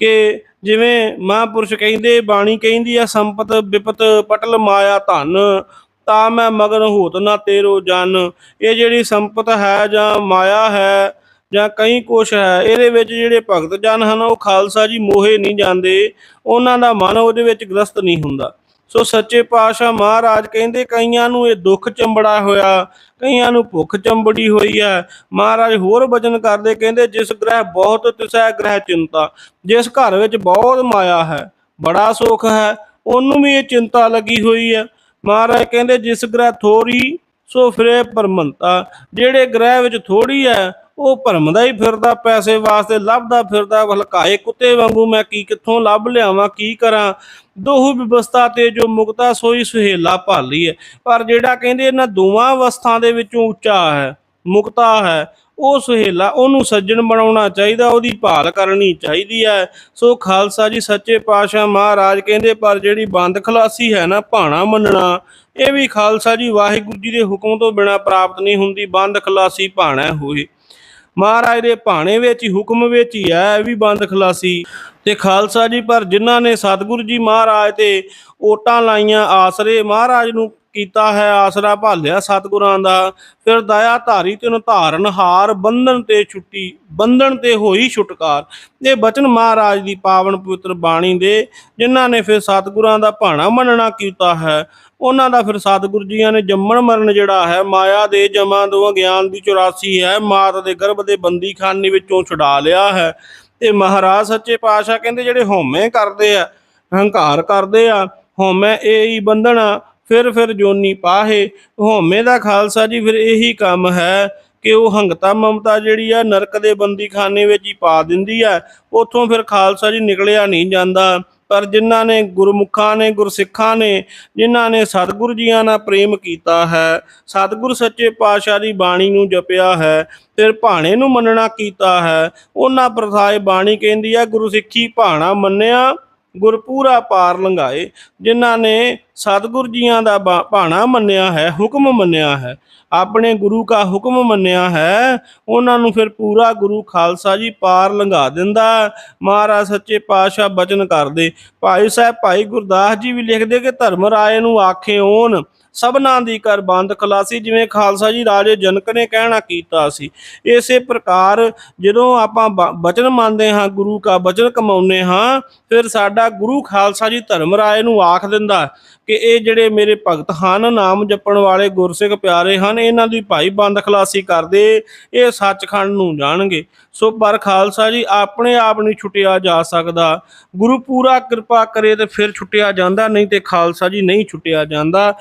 ਕਿ ਜਿਵੇਂ ਮਹਾਂਪੁਰਸ਼ ਕਹਿੰਦੇ, ਬਾਣੀ ਕਹਿੰਦੀ ਆ, ਸੰਪਤ ਵਿਪਤ ਪਟਲ ਮਾਇਆ ਧਨ, ਤਾਂ ਮੈਂ ਮਗਨ ਹੋਤ ਨਾ ਤੇਰੋ ਜਨ। ਇਹ ਜਿਹੜੀ ਸੰਪਤ ਹੈ ਜਾਂ ਮਾਇਆ ਹੈ ਜਾਂ ਕਈ ਕੁਛ ਹੈ, ਇਹਦੇ ਵਿੱਚ ਜਿਹੜੇ ਭਗਤ ਜਨ ਹਨ, ਉਹ ਖਾਲਸਾ ਜੀ ਮੋਹੇ ਨਹੀਂ ਜਾਂਦੇ। ਉਹਨਾਂ ਦਾ ਮਨ ਉਹਦੇ ਵਿੱਚ ਗ੍ਰਸਤ ਨਹੀਂ ਹੁੰਦਾ। ਸੋ ਸੱਚੇ ਪਾਤਸ਼ਾਹ ਮਹਾਰਾਜ ਕਹਿੰਦੇ ਕਈਆਂ ਨੂੰ ਇਹ ਦੁੱਖ ਚੰਬੜਾ ਹੋਇਆ, ਕਈਆਂ ਨੂੰ ਭੁੱਖ ਚੰਬੜੀ ਹੋਈ ਹੈ। ਮਹਾਰਾਜ ਹੋਰ ਵਚਨ ਕਰਦੇ ਕਹਿੰਦੇ, ਜਿਸ ਗ੍ਰਹਿ ਬਹੁਤ ਤਿਸੈ ਗ੍ਰਹਿ ਚਿੰਤਾ, ਜਿਸ ਘਰ ਵਿੱਚ ਬਹੁਤ ਮਾਇਆ ਹੈ, ਬੜਾ ਸੁੱਖ ਹੈ, ਉਹਨੂੰ ਵੀ ਇਹ ਚਿੰਤਾ ਲੱਗੀ ਹੋਈ ਹੈ। ਮਹਾਰਾਜ ਕਹਿੰਦੇ, ਜਿਸ ਗ੍ਰਹਿ ਥੋੜੀ ਸੋ ਫਿਰੇ ਪਰਮੰਤਾ, ਜਿਹੜੇ ਗ੍ਰਹਿ ਵਿੱਚ ਥੋੜੀ ਹੈ ਉਹ ਭਰਮਦਾ ਹੀ ਫਿਰਦਾ, ਪੈਸੇ ਵਾਸਤੇ ਲੱਭਦਾ ਫਿਰਦਾ, ਹਲਕਾਏ ਕੁੱਤੇ ਵਾਂਗੂ ਮੈਂ ਕੀ ਕਿੱਥੋਂ ਲੱਭ ਲਿਆਵਾਂ, ਕੀ ਕਰਾਂ? ਦੋਹੂ ਵਿਵਸਥਾ ਤੇ ਜੋ ਮੁਕਤਾ, ਸੋਈ ਸੁਹੇਲਾ ਭਾਲੀ ਹੈ। ਪਰ ਜਿਹੜਾ ਕਹਿੰਦੇ ਇਹਨਾਂ ਦੋਵਾਂ ਅਵਸਥਾ ਦੇ ਵਿੱਚੋਂ ਉੱਚਾ ਹੈ, ਮੁਕਤਾ ਹੈ, ਉਹ ਸੁਹੇਲਾ ਉਹਨੂੰ ਸੱਜਣ ਬਣਾਉਣਾ ਚਾਹੀਦਾ, ਉਹਦੀ ਭਾਲ ਕਰਨੀ ਚਾਹੀਦੀ ਹੈ। ਸੋ ਖਾਲਸਾ ਜੀ, ਸੱਚੇ ਪਾਤਸ਼ਾਹ ਮਹਾਰਾਜ ਕਹਿੰਦੇ, ਪਰ ਜਿਹੜੀ ਬੰਦ ਖਲਾਸੀ ਹੈ ਨਾ, ਭਾਣਾ ਮੰਨਣਾ, ਇਹ ਵੀ ਖਾਲਸਾ ਜੀ ਵਾਹਿਗੁਰੂ ਜੀ ਦੇ ਹੁਕਮ ਤੋਂ ਬਿਨਾ ਪ੍ਰਾਪਤ ਨਹੀਂ ਹੁੰਦੀ, ਬੰਦ ਖਲਾਸੀ ਭਾਣਾ ਹੋਏ। ਮਹਾਰਾਜ ਦੇ ਭਾਣੇ ਵਿੱਚ ਹੀ, ਹੁਕਮ ਵਿੱਚ ਹੀ ਹੈ, ਇਹ ਵੀ ਬੰਦ ਖਲਾਸੀ। ਤੇ ਖਾਲਸਾ ਜੀ, ਪਰ ਜਿਨ੍ਹਾਂ ਨੇ ਸਤਿਗੁਰੂ ਜੀ ਮਹਾਰਾਜ ਤੇ ਓਟਾਂ ਲਾਈਆਂ ਆਸਰੇ, ਮਹਾਰਾਜ ਨੂੰ ਕੀਤਾ ਹੈ, ਆਸਰਾ ਭਾਲਿਆ ਸਤਿਗੁਰਾਂ ਦਾ। ਫਿਰ ਦਇਆ ਧਾਰੀ ਤੈਨੂੰ ਧਾਰਨ ਹਾਰ, ਬੰਧਨ ਤੇ ਛੁੱਟੀ, ਬੰਧਨ ਤੇ ਹੋਈ ਛੁਟਕਾਰ। ਇਹ ਬਚਨ ਮਹਾਰਾਜ ਦੀ ਪਾਵਨ ਪਵਿੱਤਰ ਬਾਣੀ ਦੇ, ਜਿਨ੍ਹਾਂ ਨੇ ਫਿਰ ਸਤਿਗੁਰਾਂ ਦਾ ਭਾਣਾ ਮੰਨਣਾ ਕੀਤਾ ਹੈ। ਉਹਨਾਂ ਦਾ ਫਿਰ ਸਤਿਗੁਰੂ ਜੀਆਂ ਨੇ ਜੰਮਣ ਮਰਨ ਜਿਹੜਾ ਹੈ, ਮਾਇਆ ਦੇ ਜਮਾਂ ਦੋ ਗਿਆਨ ਦੀ 84 ਹੈ, ਮਾਤ ਦੇ ਗਰਭ ਦੇ ਬੰਦੀਖਾਨੇ ਵਿੱਚੋਂ ਛੁਡਾ ਲਿਆ ਹੈ। ਤੇ ਮਹਾਰਾਜ ਸੱਚੇ ਪਾਤਸ਼ਾਹ ਕਹਿੰਦੇ ਜਿਹੜੇ ਹਉਮੈ ਕਰਦੇ ਆ, ਹੰਕਾਰ ਕਰਦੇ ਆ, ਹਉਮੈ ਇਹ ਹੀ ਬੰਧਣਾ ਫਿਰ ਫਿਰ ਜੋਨੀ ਪਾਹੇ ਹਉਮੈ ਦਾ ਖਾਲਸਾ ਜੀ, ਫਿਰ ਇਹੀ ਕੰਮ ਹੈ ਕਿ ਉਹ ਹੰਗਤਾ ਮਮਤਾ ਜਿਹੜੀ ਆ, ਨਰਕ ਦੇ ਬੰਦੀਖਾਨੇ ਵਿੱਚ ਹੀ ਪਾ ਦਿੰਦੀ ਆ। ਉੱਥੋਂ ਫਿਰ ਖਾਲਸਾ ਜੀ ਨਿਕਲਿਆ ਨਹੀਂ ਜਾਂਦਾ। ਪਰ ਜਿਨ੍ਹਾਂ ਨੇ ਗੁਰਮੁਖਾਂ ਨੇ, ਗੁਰਸਿੱਖਾਂ ਨੇ, ਜਿਨ੍ਹਾਂ ਨੇ ਸਤਿਗੁਰੂ ਜੀਆਂ ਨਾਲ ਪ੍ਰੇਮ ਕੀਤਾ ਹੈ, ਸਤਿਗੁਰ ਸੱਚੇ ਪਾਤਸ਼ਾਹ ਦੀ ਬਾਣੀ ਨੂੰ ਜਪਿਆ ਹੈ, ਫਿਰ ਭਾਣੇ ਨੂੰ ਮੰਨਣਾ ਕੀਤਾ ਹੈ। ਉਹਨਾਂ ਪ੍ਰਥਾਏ ਬਾਣੀ ਕਹਿੰਦੀ ਆ ਗੁਰੂ ਸਿੱਖੀ ਭਾਣਾ ਮੰਨਿਆ ਗੁਰਪੂਰਾ ਪਾਰ ਲੰਘਾਏ, ਜਿਨ੍ਹਾਂ ਨੇ ਸਤਿਗੁਰ ਜੀਆਂ ਦਾ ਭਾਣਾ ਮੰਨਿਆ ਹੈ, ਹੁਕਮ ਮੰਨਿਆ ਹੈ, ਆਪਣੇ ਗੁਰੂ ਦਾ ਹੁਕਮ ਮੰਨਿਆ ਹੈ, ਉਹਨਾਂ ਨੂੰ ਫਿਰ ਪੂਰਾ ਗੁਰੂ ਖਾਲਸਾ ਜੀ ਪਾਰ ਲੰਘਾ ਦਿੰਦਾ। ਮਹਾਰਾਜ ਸੱਚੇ ਪਾਤਸ਼ਾਹ ਬਚਨ ਕਰਦੇ, ਭਾਈ ਸਾਹਿਬ, ਭਾਈ ਗੁਰਦਾਸ ਜੀ ਵੀ ਲਿਖਦੇ ਕਿ ਧਰਮ ਰਾਏ ਨੂੰ ਆਖੇ ਓਨ ਸਭਨਾਂ ਦੀ ਕਰ ਬੰਦ ਖਲਾਸੀ, ਜਿਵੇਂ ਖਾਲਸਾ ਜੀ ਰਾਜੇ ਜਨਕ ਨੇ ਕਹਿਣਾ ਕੀਤਾ ਸੀ। ਇਸੇ ਪ੍ਰਕਾਰ ਜਦੋਂ ਆਪਾਂ ਬ- ਬਚਨ ਮੰਨਦੇ ਹਾਂ, ਗੁਰੂ ਕਾ ਬਚਨ ਕਮਾਉਂਦੇ ਹਾਂ, ਫਿਰ ਸਾਡਾ ਗੁਰੂ ਖਾਲਸਾ ਜੀ ਧਰਮ ਰਾਏ ਨੂੰ ਆਖ ਦਿੰਦਾ ਕਿ ਇਹ ਜਿਹੜੇ ਮੇਰੇ ਭਗਤ ਹਨ, ਨਾਮ ਜਪਣ ਵਾਲੇ ਗੁਰਸਿੱਖ ਪਿਆਰੇ ਹਨ, ਇਹਨਾਂ ਦੀ ਭਾਈ ਬੰਦ ਖਲਾਸੀ ਕਰਦੇ, ਇਹ ਸੱਚਖੰਡ ਨੂੰ ਜਾਣਗੇ। ਸੋ ਪਰ ਖਾਲਸਾ ਜੀ ਆਪਣੇ ਆਪ ਨਹੀਂ ਛੁੱਟਿਆ ਜਾ ਸਕਦਾ। ਗੁਰੂ ਪੂਰਾ ਕਿਰਪਾ ਕਰੇ ਤੇ ਫਿਰ ਛੁੱਟਿਆ ਜਾਂਦਾ, ਨਹੀਂ ਤੇ ਖਾਲਸਾ ਜੀ ਨਹੀਂ ਛੁੱਟਿਆ ਜਾਂਦਾ।